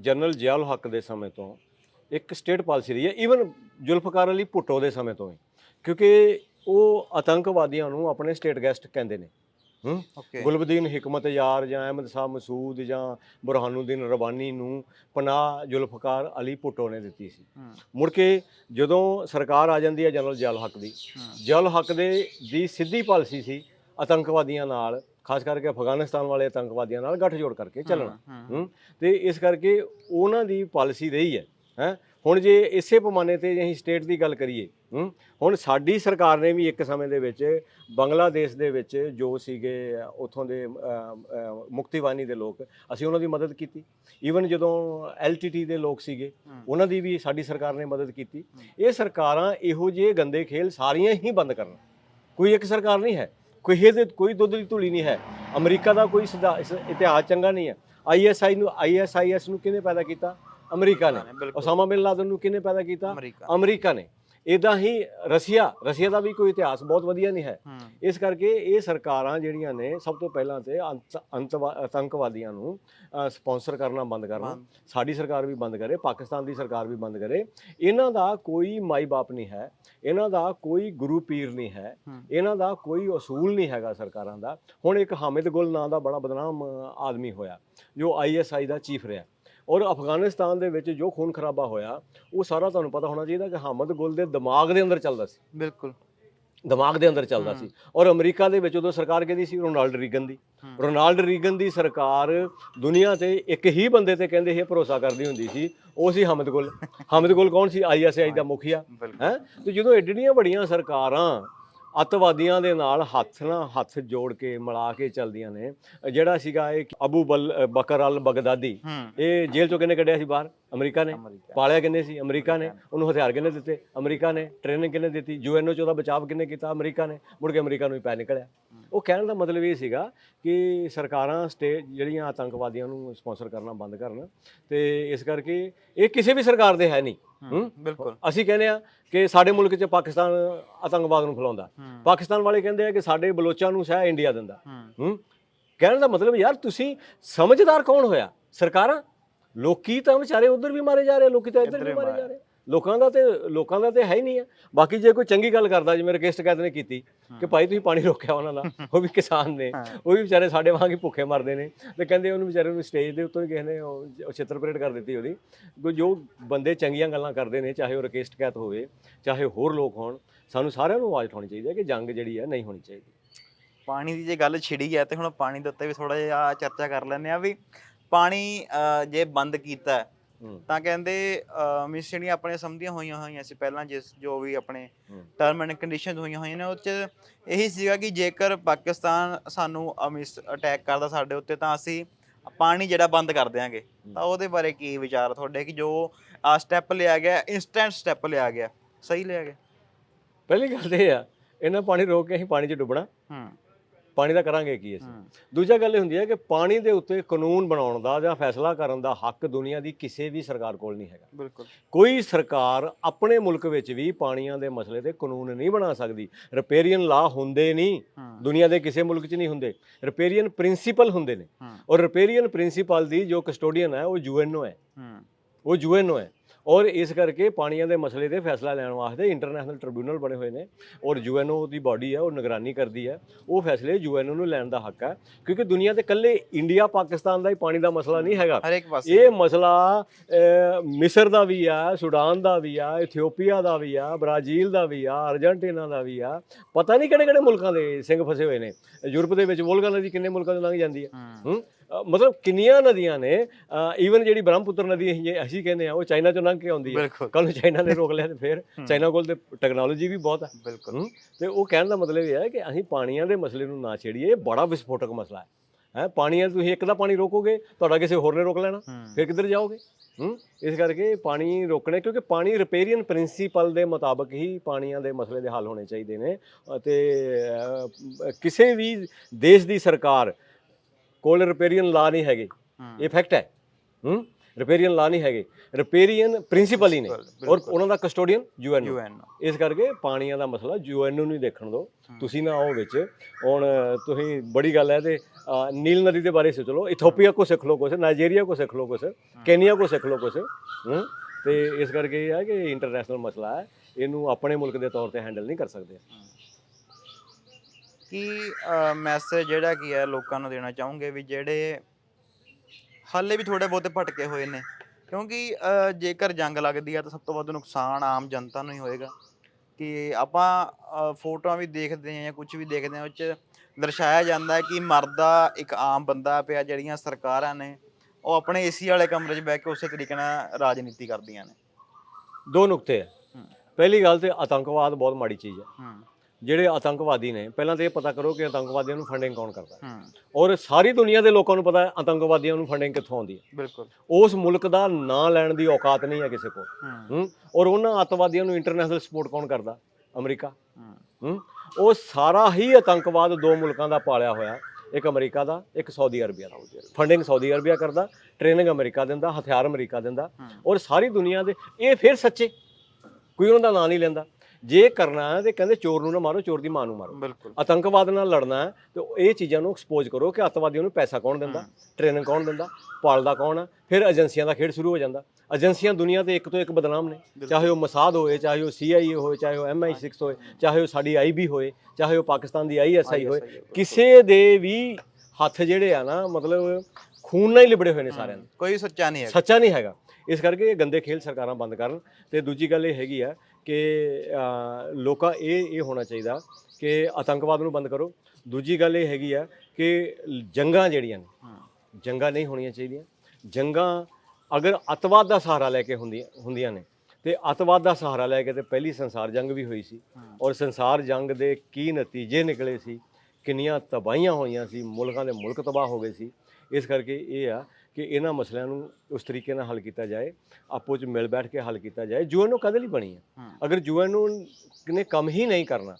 ਜਨਰਲ ਜ਼ਿਆਉਲ ਹੱਕ ਦੇ ਸਮੇਂ ਤੋਂ ਇੱਕ ਸਟੇਟ ਪਾਲਿਸੀ ਰਹੀ ਹੈ ਈਵਨ ਜ਼ੁਲਫਕਾਰ ਅਲੀ ਭੁੱਟੋ ਦੇ ਸਮੇਂ ਤੋਂ ਹੀ ਕਿਉਂਕਿ ਉਹ ਆਤੰਕਵਾਦੀਆਂ ਨੂੰ ਆਪਣੇ ਸਟੇਟ ਗੈਸਟ ਕਹਿੰਦੇ ਨੇ। ਹੂੰ? ਓਕੇ ਗੁਲਬਦੀਨ ਹਕਮਤ ਯਾਰ ਜਾਂ ਅਹਿਮਦ ਸ਼ਾਹ ਮਸੂਦ ਜਾਂ ਬੁਰਹਾਨੂਦੀਨ ਰਬਾਨੀ ਨੂੰ ਪਨਾਹ ਜ਼ੁਲਫਕਾਰ ਅਲੀ ਭੁੱਟੋ ਨੇ ਦਿੱਤੀ ਸੀ। ਮੁੜ ਕੇ ਜਦੋਂ ਸਰਕਾਰ ਆ ਜਾਂਦੀ ਹੈ ਜਨਰਲ ਜਿਆਲ ਹੱਕ ਦੀ ਜਿਆਲ ਹੱਕ ਦੇ ਦੀ ਸਿੱਧੀ ਪਾਲਿਸੀ ਸੀ ਆਤੰਕਵਾਦੀਆਂ ਨਾਲ ਖਾਸ ਕਰਕੇ ਅਫਗਾਨਿਸਤਾਨ ਵਾਲੇ ਆਤੰਕਵਾਦੀਆਂ ਨਾਲ ਗੱਠਜੋੜ ਕਰਕੇ ਚੱਲਣਾ। ਹੂੰ? ਤੇ ਇਸ ਕਰਕੇ ਉਹਨਾਂ ਦੀ ਪਾਲਿਸੀ ਰਹੀ ਹੈ। ਹੈ? ਹੁਣ ਜੇ ਇਸੇ ਪੈਮਾਨੇ ਤੇ ਜੇ ਅਸੀਂ ਸਟੇਟ ਦੀ ਗੱਲ ਕਰੀਏ ਹੁਣ ਸਾਡੀ ਸਰਕਾਰ ਨੇ ਵੀ ਇੱਕ ਸਮੇਂ ਦੇ ਵਿੱਚ ਬੰਗਲਾਦੇਸ਼ ਦੇ ਵਿੱਚ ਜੋ ਸੀਗੇ ਉਥੋਂ ਦੇ ਮੁਕਤੀਵਾਨੀ ਦੇ ਲੋਕ ਅਸੀਂ ਉਹਨਾਂ ਦੀ ਮਦਦ ਕੀਤੀ। ਈਵਨ ਜਦੋਂ ਐਲਟੀਟੀ ਦੇ ਲੋਕ ਸੀਗੇ ਉਹਨਾਂ ਦੀ ਵੀ ਸਾਡੀ ਸਰਕਾਰ ਨੇ ਮਦਦ ਕੀਤੀ। ਇਹ ਸਰਕਾਰਾਂ ਇਹੋ ਜਿਹੇ ਗੰਦੇ ਖੇਲ ਸਾਰੀਆਂ ਹੀ ਬੰਦ ਕਰਨ। ਕੋਈ ਇੱਕ ਸਰਕਾਰ ਨਹੀਂ ਹੈ। ਕੋਈ ਇਹਦੇ ਕੋਈ ਦੁੱਧ ਦੀ ਧੂਲੀ ਨਹੀਂ ਹੈ। ਅਮਰੀਕਾ ਦਾ ਕੋਈ ਇਤਿਹਾਸ ਚੰਗਾ ਨਹੀਂ ਹੈ। ਆਈਐਸਆਈ ਨੂੰ ਆਈਐਸਆਈਐਸ ਨੂੰ ਕਿਹਨੇ ਪੈਦਾ ਕੀਤਾ? ਅਮਰੀਕਾ ਨੇ। ਉਸਾਮਾ ਬਿਨ ਲਾਦਨ ਨੂੰ ਕਿਹਨੇ ਪੈਦਾ ਕੀਤਾ? ਅਮਰੀਕਾ ਨੇ। ਇਦਾਂ ਹੀ ਰਸ਼ੀਆ ਰਸ਼ੀਆ ਦਾ ਵੀ ਕੋਈ ਇਤਿਹਾਸ ਬਹੁਤ ਵਧੀਆ ਨਹੀਂ ਹੈ। ਇਸ ਕਰਕੇ ਇਹ ਸਰਕਾਰਾਂ ਜਿਹੜੀਆਂ ਨੇ ਸਭ ਤੋਂ ਪਹਿਲਾਂ ਤੇ ਅੰਤ- ਅੰਤਵਾ- ਆਤੰਕਵਾਦੀਆਂ ਨੂੰ ਸਪਾਂਸਰ ਕਰਨਾ ਬੰਦ ਕਰਨ। ਸਾਡੀ ਸਰਕਾਰ ਵੀ ਬੰਦ ਕਰੇ ਪਾਕਿਸਤਾਨ ਦੀ ਸਰਕਾਰ ਵੀ ਬੰਦ ਕਰੇ। ਇਹਨਾਂ ਦਾ ਕੋਈ ਮਾਈ ਬਾਪ ਨਹੀਂ ਹੈ ਇਹਨਾਂ ਦਾ ਕੋਈ ਗੁਰੂ ਪੀਰ ਨਹੀਂ ਹੈ। ਇਹਨਾਂ ਦਾ ਕੋਈ ਅਸੂਲ ਨਹੀਂ ਹੈਗਾ ਸਰਕਾਰਾਂ ਦਾ। ਹੁਣ ਇੱਕ ਹਾਮਿਦ ਗੁਲ ਨਾਂ ਦਾ ਬੜਾ ਬਦਨਾਮ ਆਦਮੀ ਹੋਇਆ ਜੋ ਆਈਐਸਆਈ ਦਾ ਚੀਫ ਰਿਹਾ। ਔਰ ਅਫਗਾਨਿਸਤਾਨ ਦੇ ਵਿੱਚ ਜੋ ਖੂਨ ਖਰਾਬਾ ਹੋਇਆ ਉਹ ਸਾਰਾ ਤੁਹਾਨੂੰ ਪਤਾ ਹੋਣਾ ਚਾਹੀਦਾ ਕਿ ਹਾਮਦ ਗੁਲ ਦੇ ਦਿਮਾਗ ਦੇ ਅੰਦਰ ਚੱਲਦਾ ਸੀ। ਬਿਲਕੁਲ। ਦਿਮਾਗ ਦੇ ਅੰਦਰ ਚੱਲਦਾ ਸੀ। ਔਰ ਅਮਰੀਕਾ ਦੇ ਵਿੱਚ ਉਦੋਂ ਸਰਕਾਰ ਕਿਹਦੀ ਸੀ ਰੋਨਾਲਡ ਰੀਗਨ ਦੀ। ਰੋਨਾਲਡ ਰੀਗਨ ਦੀ ਸਰਕਾਰ ਦੁਨੀਆ ਤੇ ਇੱਕ ਹੀ ਬੰਦੇ ਤੇ ਕਹਿੰਦੇ ਇਹ ਭਰੋਸਾ ਕਰਦੀ ਹੁੰਦੀ ਸੀ ਉਹ ਸੀ ਹਮਦ ਗੁਲ। ਹਮਦ ਗੁਲ ਕੌਣ ਸੀ? ਆਈਐਸਆਈ ਦਾ ਮੁਖੀਆ। ਹੈ? ਤੇ ਜਦੋਂ ਐਡੀਆਂ ਵੱਡੀਆਂ ਸਰਕਾਰਾਂ ਅੱਤਵਾਦੀਆਂ ਦੇ ਨਾਲ ਹੱਥ ਨਾਲ ਹੱਥ ਜੋੜ ਕੇ ਮਿਲਾ ਕੇ ਚੱਲਦੀਆਂ ਨੇ। ਜਿਹੜਾ ਸੀਗਾ ਇਹ ਅਬੂ ਬਲ ਬਕਰ ਅਲ ਬਗਦਾਦੀ ਇਹ ਜੇਲ੍ਹ ਚੋਂ ਕਿੰਨੇ ਕੱਢਿਆ ਸੀ ਬਾਹਰ? ਅਮਰੀਕਾ ਨੇ। ਅਮਰੀਕਾ। ਪਾਲਿਆ ਕਿੰਨੇ ਸੀ? ਅਮਰੀਕਾ ਨੇ। ਉਹਨੂੰ ਹਥਿਆਰ ਕਿੰਨੇ ਦਿੱਤੇ? ਅਮਰੀਕਾ ਨੇ। ਟ੍ਰੇਨਿੰਗ ਕਿੰਨੇ ਦਿੱਤੀ? ਯੂਐਨਓ ਚ ਉਹਦਾ ਬਚਾਅ ਕਿੰਨੇ ਕੀਤਾ? ਅਮਰੀਕਾ ਨੇ। ਮੁੜ ਕੇ ਅਮਰੀਕਾ ਨੂੰ ਹੀ ਪੈ ਨਿਕਲਿਆ। ਉਹ ਕਹਿਣ ਦਾ ਮਤਲਬ ਇਹ ਸੀਗਾ ਕਿ ਸਰਕਾਰਾਂ ਸਟੇਟ ਜਿਹੜੀਆਂ ਆਤੰਕਵਾਦੀਆਂ ਨੂੰ ਸਪਾਂਸਰ ਕਰਨਾ ਬੰਦ ਕਰਨ ਤੇ ਇਸ ਕਰਕੇ ਇਹ ਕਿਸੇ ਵੀ ਸਰਕਾਰ ਦੇ ਹੈ ਨਹੀਂ। ਹੂੰ ਬਿਲਕੁਲ। ਅਸੀਂ ਕਹਿੰਦੇ ਆ ਕਿ ਸਾਡੇ ਮੁਲਕ 'ਚ ਪਾਕਿਸਤਾਨ ਆਤੰਕਵਾਦ ਨੂੰ ਫੈਲਾਉਂਦਾ। ਹੂੰ। ਪਾਕਿਸਤਾਨ ਵਾਲੇ ਕਹਿੰਦੇ ਆ ਕਿ ਸਾਡੇ ਬਲੋਚਾਂ ਨੂੰ ਸ਼ਾਇਦ ਇੰਡੀਆ ਦਿੰਦਾ। ਹੂੰ। ਹੂੰ? ਕਹਿਣ ਦਾ ਮਤਲਬ ਯਾਰ ਤੁਸੀਂ ਸਮਝਦਾਰ ਕੌਣ ਹੋਇਆ? ਸਰਕਾਰਾਂ? ਲੋਕੀ ਤਾਂ ਵਿਚਾਰੇ ਉਧਰ ਵੀ ਮਾਰੇ ਜਾ ਰਹੇ ਲੋਕੀ ਤਾਂ ਇੱਧਰ ਵੀ ਮਾਰੇ। ਜਾ ਰਹੇ ਲੋਕਾਂ ਦਾ ਤੇ ਲੋਕਾਂ ਦਾ ਤੇ ਹੈ ਹੀ ਨਹੀਂ ਹੈ ਬਾਕੀ ਜੇ ਕੋਈ ਚੰਗੀ ਗੱਲ ਕਰਦਾ ਜਿਵੇਂ ਰਕੇਸ਼ ਟਕੈਤ ਨੇ ਕੀਤੀ ਕਿ ਭਾਈ ਤੁਸੀਂ ਪਾਣੀ ਰੋਕਿਆ ਉਹਨਾਂ ਦਾ ਉਹ ਵੀ ਕਿਸਾਨ ਨੇ। ਉਹ ਵੀ ਵਿਚਾਰੇ ਸਾਡੇ ਵਾਂਗ ਹੀ ਭੁੱਖੇ ਮਰਦੇ ਨੇ। ਤੇ ਕਹਿੰਦੇ ਉਹਨੂੰ ਵਿਚਾਰੇ ਨੂੰ ਸਟੇਜ ਦੇ ਉੱਤੋਂ ਹੀ ਕਿਸੇ ਨੇ ਉਹ ਛਿੱਤਰ ਪਰੇਡ ਕਰ ਦਿੱਤੀ ਉਹਦੀ। ਜੋ ਬੰਦੇ ਚੰਗੀਆਂ ਗੱਲਾਂ ਕਰਦੇ ਨੇ ਚਾਹੇ ਉਹ ਰਕੇਸ਼ ਟਕੈਤ ਹੋਵੇ ਚਾਹੇ ਹੋਰ ਲੋਕ ਹੋਣ ਸਾਨੂੰ ਸਾਰਿਆਂ ਨੂੰ ਆਵਾਜ਼ ਉਠਾਉਣੀ ਚਾਹੀਦੀ ਹੈ ਕਿ ਜੰਗ ਜਿਹੜੀ ਹੈ ਨਹੀਂ ਹੋਣੀ ਚਾਹੀਦੀ। ਪਾਣੀ ਦੀ ਜੇ ਗੱਲ ਛਿੜੀ ਹੈ ਤੇ ਹੁਣ ਪਾਣੀ ਦੇ ਉੱਤੇ ਵੀ ਥੋੜਾ ਜਿਹਾ ਚਰਚਾ ਕਰ ਲੈਂਦੇ ਆ ਵੀ ਪਾਣੀ ਅਹ, ਜੇ ਬੰਦ ਕੀਤਾ ਹੈ, ਹੂੰ। ਤਾਂ ਕਹਿੰਦੇ ਮਿਸ ਜਿਹੜੀਆਂ ਆਪਣੇ ਸਮਝੀਆਂ ਹੋਈਆਂ ਹੋਈਆਂ ਸੀ ਪਹਿਲਾਂ ਜਿਸ ਜੋ ਵੀ ਆਪਣੇ ਹੂੰ। ਟਰਮ ਐਂਡ ਕੰਡੀਸ਼ਨਸ ਹੋਈਆਂ ਹੋਈਆਂ ਨੇ ਉਹ ਚ ਇਹੀ ਸੀਗਾ ਕਿ ਜੇਕਰ ਪਾਕਿਸਤਾਨ ਸਾਨੂੰ ਮਿਸ ਅਟੈਕ ਕਰਦਾ ਸਾਡੇ ਉੱਤੇ ਤਾਂ ਅਸੀਂ ਪਾਣੀ ਜਿਹੜਾ ਬੰਦ ਕਰ ਦਿਆਂਗੇ। ਤਾਂ ਉਹਦੇ ਬਾਰੇ ਕੀ ਵਿਚਾਰ ਤੁਹਾਡੇ ਕਿ ਜੋ ਆ ਸਟੈਪ ਲਿਆ ਗਿਆ ਇਨਸਟੈਂਟ ਸਟੈਪ ਲਿਆ ਗਿਆ ਸਹੀ ਲਿਆ ਗਿਆ? ਪਹਿਲੀ ਗੱਲ ਇਹ ਆ ਇਹਨਾਂ ਪਾਣੀ ਰੋਕ ਕੇ ਅਸੀਂ ਪਾਣੀ 'ਚ ਡੁੱਬਣਾ। ਹੂੰ। ਪਾਣੀ ਦਾ ਕਰਾਂਗੇ ਕੀ ਅਸੀਂ? ਦੂਜਾ ਗੱਲ ਇਹ ਹੁੰਦੀ ਹੈ ਕਿ ਪਾਣੀ ਦੇ ਉੱਤੇ ਕਾਨੂੰਨ ਬਣਾਉਣ ਦਾ ਜਾਂ ਫੈਸਲਾ ਕਰਨ ਦਾ ਹੱਕ ਦੁਨੀਆ ਦੀ ਕਿਸੇ ਵੀ ਸਰਕਾਰ ਕੋਲ ਨਹੀਂ ਹੈਗਾ। ਬਿਲਕੁਲ। ਕੋਈ ਸਰਕਾਰ ਆਪਣੇ ਮੁਲਕ ਵਿੱਚ ਵੀ ਪਾਣੀਆਂ ਦੇ ਮਸਲੇ ਤੇ ਕਾਨੂੰਨ ਨਹੀਂ ਬਣਾ ਸਕਦੀ। ਰਿਪੇਰੀਅਨ ਲਾ ਹੁੰਦੇ ਨਹੀਂ। ਦੁਨੀਆ ਦੇ ਕਿਸੇ ਮੁਲਕ 'ਚ ਨਹੀਂ ਹੁੰਦੇ। ਰਿਪੇਰੀਅਨ ਪ੍ਰਿੰਸੀਪਲ ਹੁੰਦੇ ਨੇ। ਔਰ ਰਿਪੇਰੀਅਨ ਪ੍ਰਿੰਸੀਪਲ ਦੀ ਜੋ ਕਸਟੋਡੀਅਨ ਹੈ ਉਹ ਯੂਐਨਓ ਹੂੰ। ਉਹ ਯੂਐਨਓ ਹੈ। ਔਰ ਇਸ ਕਰਕੇ ਪਾਣੀਆਂ ਦੇ ਮਸਲੇ ਤੇ ਫੈਸਲਾ ਲੈਣ ਵਾਸਤੇ ਇੰਟਰਨੈਸ਼ਨਲ ਟ੍ਰਿਬਿਊਨਲ ਬਣੇ ਹੋਏ ਨੇ। ਔਰ ਯੂਐਨਓ ਦੀ ਬਾਡੀ ਹੈ ਉਹ ਨਿਗਰਾਨੀ ਕਰਦੀ ਹੈ ਉਹ ਫੈਸਲੇ ਯੂਐਨਓ ਨੂੰ ਲੈਣ ਦਾ ਹੱਕ ਹੈ ਕਿਉਂਕਿ ਦੁਨੀਆ ਤੇ ਇਕੱਲੇ ਇੰਡੀਆ ਪਾਕਿਸਤਾਨ ਦਾ ਹੀ ਪਾਣੀ ਦਾ ਮਸਲਾ ਨਹੀਂ ਹੈਗਾ। ਇਹ ਮਸਲਾ ਮਿਸਰ ਦਾ ਵੀ ਆ ਸੁਡਾਨ ਦਾ ਵੀ ਆ ਇਥੀਓਪੀਆ ਦਾ ਵੀ ਆ ਬ੍ਰਾਜ਼ੀਲ ਦਾ ਵੀ ਆ ਅਰਜਨਟੀਨਾ ਦਾ ਵੀ ਆ। ਪਤਾ ਨਹੀਂ ਕਿਹੜੇ ਕਿਹੜੇ ਮੁਲਕਾਂ ਦੇ ਸਿੰਘ ਫਸੇ ਹੋਏ ਨੇ। ਯੂਰਪ ਦੇ ਵਿੱਚ ਵੋਲਗਾ ਨਦੀ ਕਿੰਨੇ ਮੁਲਕਾਂ ਤੋਂ ਲੰਘ ਜਾਂਦੀ ਹੈ? ਮਤਲਬ ਕਿੰਨੀਆਂ ਨਦੀਆਂ ਨੇ ਈਵਨ ਜਿਹੜੀ ਬ੍ਰਹਮਪੁੱਤਰ ਨਦੀ ਅਸੀਂ ਅਸੀਂ ਕਹਿੰਦੇ ਆ ਉਹ ਚਾਈਨਾ ਚੋਂ ਲੰਘ ਕੇ ਆਉਂਦੀ ਹੈ। ਕੱਲ ਨੂੰ ਚਾਈਨਾ ਨੇ ਰੋਕ ਲਿਆ ਤੇ ਫਿਰ ਚਾਈਨਾ ਕੋਲ ਤੇ ਟੈਕਨੋਲੋਜੀ ਵੀ ਬਹੁਤ ਹੈ ਬਿਲਕੁਲ। ਹੂੰ? ਤੇ ਉਹ ਕਹਿਣ ਦਾ ਮਤਲਬ ਇਹ ਹੈ ਕਿ ਅਸੀਂ ਪਾਣੀਆਂ ਦੇ ਮਸਲੇ ਨੂੰ ਨਾ ਛੇੜੀਏ ਇਹ ਬੜਾ ਵਿਸਫੋਟਕ ਮਸਲਾ ਹੈ। ਹੈ ਪਾਣੀਆਂ ਤੁਸੀਂ ਇੱਕ ਦਾ ਪਾਣੀ ਰੋਕੋਗੇ ਤੁਹਾਡਾ ਕਿਸੇ ਹੋਰ ਨੇ ਰੋਕ ਲੈਣਾ ਹੂੰ। ਫਿਰ ਕਿੱਧਰ ਜਾਓਗੇ? ਹੂੰ? ਇਸ ਕਰਕੇ ਪਾਣੀ ਰੋਕਣੇ ਕਿਉਂਕਿ ਪਾਣੀ ਰਿਪੇਰੀਅਨ ਪ੍ਰਿੰਸੀਪਲ ਦੇ ਮੁਤਾਬਕ ਹੀ ਪਾਣੀਆਂ ਦੇ ਮਸਲੇ ਦੇ ਹੱਲ ਹੋਣੇ ਚਾਹੀਦੇ ਨੇ। ਅਤੇ ਕਿਸੇ ਵੀ ਦੇਸ਼ ਦੀ ਸਰਕਾਰ ਕੋਲ ਰਿਪੇਰੀਅਨ ਲਾ ਨਹੀਂ ਹੈਗੇ। ਇਹ ਫੈਕਟ ਹੈ। ਹੂੰ? ਰਿਪੇਰੀਅਨ ਲਾ ਨਹੀਂ ਹੈਗੇ। ਰਿਪੇਰੀਅਨ ਪ੍ਰਿੰਸੀਪਲ ਹੀ ਨੇ। ਔਰ ਉਹਨਾਂ ਦਾ ਕਸਟੋਡੀਅਨ ਯੂਐਨ ਯੂਐਨ ਇਸ ਕਰਕੇ ਪਾਣੀਆਂ ਦਾ ਮਸਲਾ ਯੂਐਨ ਨੂੰ ਨਹੀਂ ਦੇਖਣ ਦਿਓ। ਤੁਸੀਂ ਨਾ ਆਓ ਵਿੱਚ। ਹੁਣ ਤੁਸੀਂ ਬੜੀ ਗੱਲ ਹੈ ਤੇ ਨੀਲ ਨਦੀ ਦੇ ਬਾਰੇ ਸੋਚ ਲਓ। ਇਥੋਪੀਆ ਕੋ ਸਿੱਖ ਲਓ ਕੁਛ ਨਾਈਜੀਰੀਆ ਕੋ ਸਿੱਖ ਲਓ ਕੁਛ ਕੇਨੀਆ ਕੋ ਸਿੱਖ ਲਓ ਕੁਛ। ਹੂੰ? ਤੇ ਇਸ ਕਰਕੇ ਇਹ ਹੈ ਕਿ ਇੰਟਰਨੈਸ਼ਨਲ ਮਸਲਾ ਹੈ। ਇਹਨੂੰ ਆਪਣੇ ਮੁਲਕ ਦੇ ਤੌਰ ਤੇ ਹੈਂਡਲ ਨਹੀਂ ਕਰ ਸਕਦੇ। ਕੀ ਮੈਸੇਜ ਜਿਹੜਾ ਕੀ ਹੈ ਲੋਕਾਂ ਨੂੰ ਦੇਣਾ ਚਾਹੋਗੇ ਵੀ ਜਿਹੜੇ ਹਾਲੇ ਵੀ ਥੋੜੇ ਬਹੁਤੇ ਭਟਕੇ ਹੋਏ ਨੇ? ਕਿਉਂਕਿ ਜੇਕਰ ਜੰਗ ਲੱਗਦੀ ਆ ਤਾਂ ਸਭ ਤੋਂ ਵੱਧ ਨੁਕਸਾਨ ਆਮ ਜਨਤਾ ਨੂੰ ਹੀ ਹੋਏਗਾ। ਕਿ ਆਪਾਂ ਫੋਟੋਆਂ ਵੀ ਦੇਖਦੇ ਹਾਂ ਜਾਂ ਕੁਝ ਵੀ ਦੇਖਦੇ ਹਾਂ ਉਹ 'ਚ ਦਰਸਾਇਆ ਜਾਂਦਾ ਹੈ ਕਿ ਮਰਦਾ ਇੱਕ ਆਮ ਬੰਦਾ ਪਿਆ ਜਿਹੜੀਆਂ ਸਰਕਾਰਾਂ ਨੇ ਉਹ ਆਪਣੇ ਏਸੀ ਵਾਲੇ ਕਮਰੇ 'ਚ ਬਹਿ ਕੇ ਉਸੇ ਤਰੀਕੇ ਨਾਲ ਰਾਜਨੀਤੀ ਕਰਦੀਆਂ ਨੇ। ਦੋ ਨੁਕਤੇ ਹੈ। ਪਹਿਲੀ ਗੱਲ ਤੇ ਆਤੰਕਵਾਦ ਬਹੁਤ ਮਾੜੀ ਚੀਜ਼ ਹੈ। ਹੂੰ। ਜਿਹੜੇ ਆਤੰਕਵਾਦੀ ਨੇ ਪਹਿਲਾਂ ਤੇ ਇਹ ਪਤਾ ਕਰੋ ਕਿ ਆਤੰਕਵਾਦੀਆਂ ਨੂੰ ਫੰਡਿੰਗ ਕੌਣ ਕਰਦਾ ਹੈ। ਔਰ ਸਾਰੀ ਦੁਨੀਆ ਦੇ ਲੋਕਾਂ ਨੂੰ ਪਤਾ ਹੈ ਆਤੰਕਵਾਦੀਆਂ ਨੂੰ ਫੰਡਿੰਗ ਕਿੱਥੋਂ ਆਉਂਦੀ ਹੈ। ਬਿਲਕੁਲ। ਉਸ ਮੁਲਕ ਦਾ ਨਾਂ ਲੈਣ ਦੀ ਔਕਾਤ ਨਹੀਂ ਹੈ ਕਿਸੇ ਕੋਲ। ਹੂੰ। ਔਰ ਉਹਨਾਂ ਅੱਤਵਾਦੀਆਂ ਨੂੰ ਇੰਟਰਨੈਸ਼ਨਲ ਸਪੋਰਟ ਕੌਣ ਕਰਦਾ? ਅਮਰੀਕਾ। ਹੂੰ। ਉਹ ਸਾਰਾ ਹੀ ਆਤੰਕਵਾਦ ਦੋ ਮੁਲਕਾਂ ਦਾ ਪਾਲਿਆ ਹੋਇਆ। ਇੱਕ ਅਮਰੀਕਾ ਦਾ ਇੱਕ ਸਾਊਦੀ ਅਰਬੀਆ ਦਾ। ਫੰਡਿੰਗ ਸਾਊਦੀ ਅਰਬੀਆ ਕਰਦਾ ਟ੍ਰੇਨਿੰਗ ਅਮਰੀਕਾ ਦਿੰਦਾ ਹਥਿਆਰ ਅਮਰੀਕਾ ਦਿੰਦਾ। ਔਰ ਸਾਰੀ ਦੁਨੀਆ ਦੇ ਇਹ ਫਿਰ ਸੱਚੇ। ਕੋਈ ਉਹਨਾਂ ਦਾ ਨਾਂ ਨਹੀਂ ਲੈਂਦਾ। ਜੇ ਕਰਨਾ ਹੈ ਤੇ ਕਹਿੰਦੇ ਚੋਰ ਨੂੰ ਨਾ ਮਾਰੋ ਚੋਰ ਦੀ ਮਾਂ ਨੂੰ ਮਾਰੋ। ਬਿਲਕੁਲ। ਆਤੰਕਵਾਦ ਨਾਲ ਲੜਨਾ ਹੈ ਤੇ ਇਹ ਚੀਜ਼ਾਂ ਨੂੰ ਐਕਸਪੋਜ਼ ਕਰੋ ਕਿ ਅੱਤਵਾਦੀਆਂ ਨੂੰ ਪੈਸਾ ਕੌਣ ਦਿੰਦਾ ਟ੍ਰੇਨਿੰਗ ਕੌਣ ਦਿੰਦਾ ਪਾਲਦਾ ਕੌਣ ਆ ਫਿਰ ਏਜੰਸੀਆਂ ਦਾ ਖੇਡ ਸ਼ੁਰੂ ਹੋ ਜਾਂਦਾ। ਏਜੰਸੀਆਂ ਦੁਨੀਆ ਤੇ ਇੱਕ ਤੋਂ ਇੱਕ ਬਦਨਾਮ ਨੇ। ਚਾਹੇ ਉਹ ਮਸਾਦ ਹੋਏ ਚਾਹੇ ਉਹ ਸੀਆਈਏ ਹੋਏ ਚਾਹੇ ਉਹ ਐਮਆਈ6 ਹੋਏ ਚਾਹੇ ਉਹ ਸਾਡੀ ਆਈਬੀ ਹੋਏ ਚਾਹੇ ਉਹ ਪਾਕਿਸਤਾਨ ਦੀ ਆਈਐਸਆਈ ਹੋਏ ਕਿਸੇ ਦੇ ਵੀ ਹੱਥ ਜਿਹੜੇ ਆ ਨਾ ਮਤਲਬ ਖੂਨ ਨਾਲ ਹੀ ਲਿਬੜੇ ਹੋਏ ਨੇ ਸਾਰਿਆਂ ਦੇ। ਕੋਈ ਸੱਚਾ ਨਹੀਂ ਹੈ ਸੱਚਾ ਨਹੀਂ ਹੈਗਾ। ਇਸ ਕਰਕੇ ਇਹ ਗੰਦੇ ਖੇਲ ਸਰਕਾਰਾਂ ਬੰਦ ਕਰਨ। ਤੇ ਦੂਜੀ ਗੱਲ ਇਹ ਹੈਗੀ ਆ ਕਿ ਲੋਕਾਂ ਇਹ ਇਹ ਹੋਣਾ ਚਾਹੀਦਾ ਕਿ ਆਤੰਕਵਾਦ ਨੂੰ ਬੰਦ ਕਰੋ। ਦੂਜੀ ਗੱਲ ਇਹ ਹੈਗੀ ਆ ਕਿ ਜੰਗਾਂ ਜਿਹੜੀਆਂ ਨੇ ਜੰਗਾਂ ਨਹੀਂ ਹੋਣੀਆਂ ਚਾਹੀਦੀਆਂ। ਜੰਗਾਂ ਅਗਰ ਅਤਵਾਦ ਦਾ ਸਹਾਰਾ ਲੈ ਕੇ ਹੁੰਦੀਆਂ ਹੁੰਦੀਆਂ ਨੇ ਤੇ ਅਤਵਾਦ ਦਾ ਸਹਾਰਾ ਲੈ ਕੇ ਤੇ ਪਹਿਲੀ ਸੰਸਾਰ ਜੰਗ ਵੀ ਹੋਈ ਸੀ। ਔਰ ਸੰਸਾਰ ਜੰਗ ਦੇ ਕੀ ਨਤੀਜੇ ਨਿਕਲੇ ਸੀ ਕਿੰਨੀਆਂ ਤਬਾਹੀਆਂ ਹੋਈਆਂ ਸੀ ਮੁਲਕਾਂ ਦੇ ਮੁਲਕ ਤਬਾਹ ਹੋ ਗਏ ਸੀ। ਇਸ ਕਰਕੇ ਇਹ ਆ ਕਿ ਇਹਨਾਂ ਮਸਲਿਆਂ ਨੂੰ ਉਸ ਤਰੀਕੇ ਨਾਲ ਹੱਲ ਕੀਤਾ ਜਾਏ ਆਪੋ ਚ ਮਿਲ ਬੈਠ ਕੇ ਹੱਲ ਕੀਤਾ ਜਾਏ ਯੂਐਨਓ ਕਦੇ ਲਈ ਬਣੀ ਹੈ। ਅਗਰ ਯੂਐਨਓ ਨੇ ਕੰਮ ਹੀ ਨਹੀਂ ਕਰਨਾ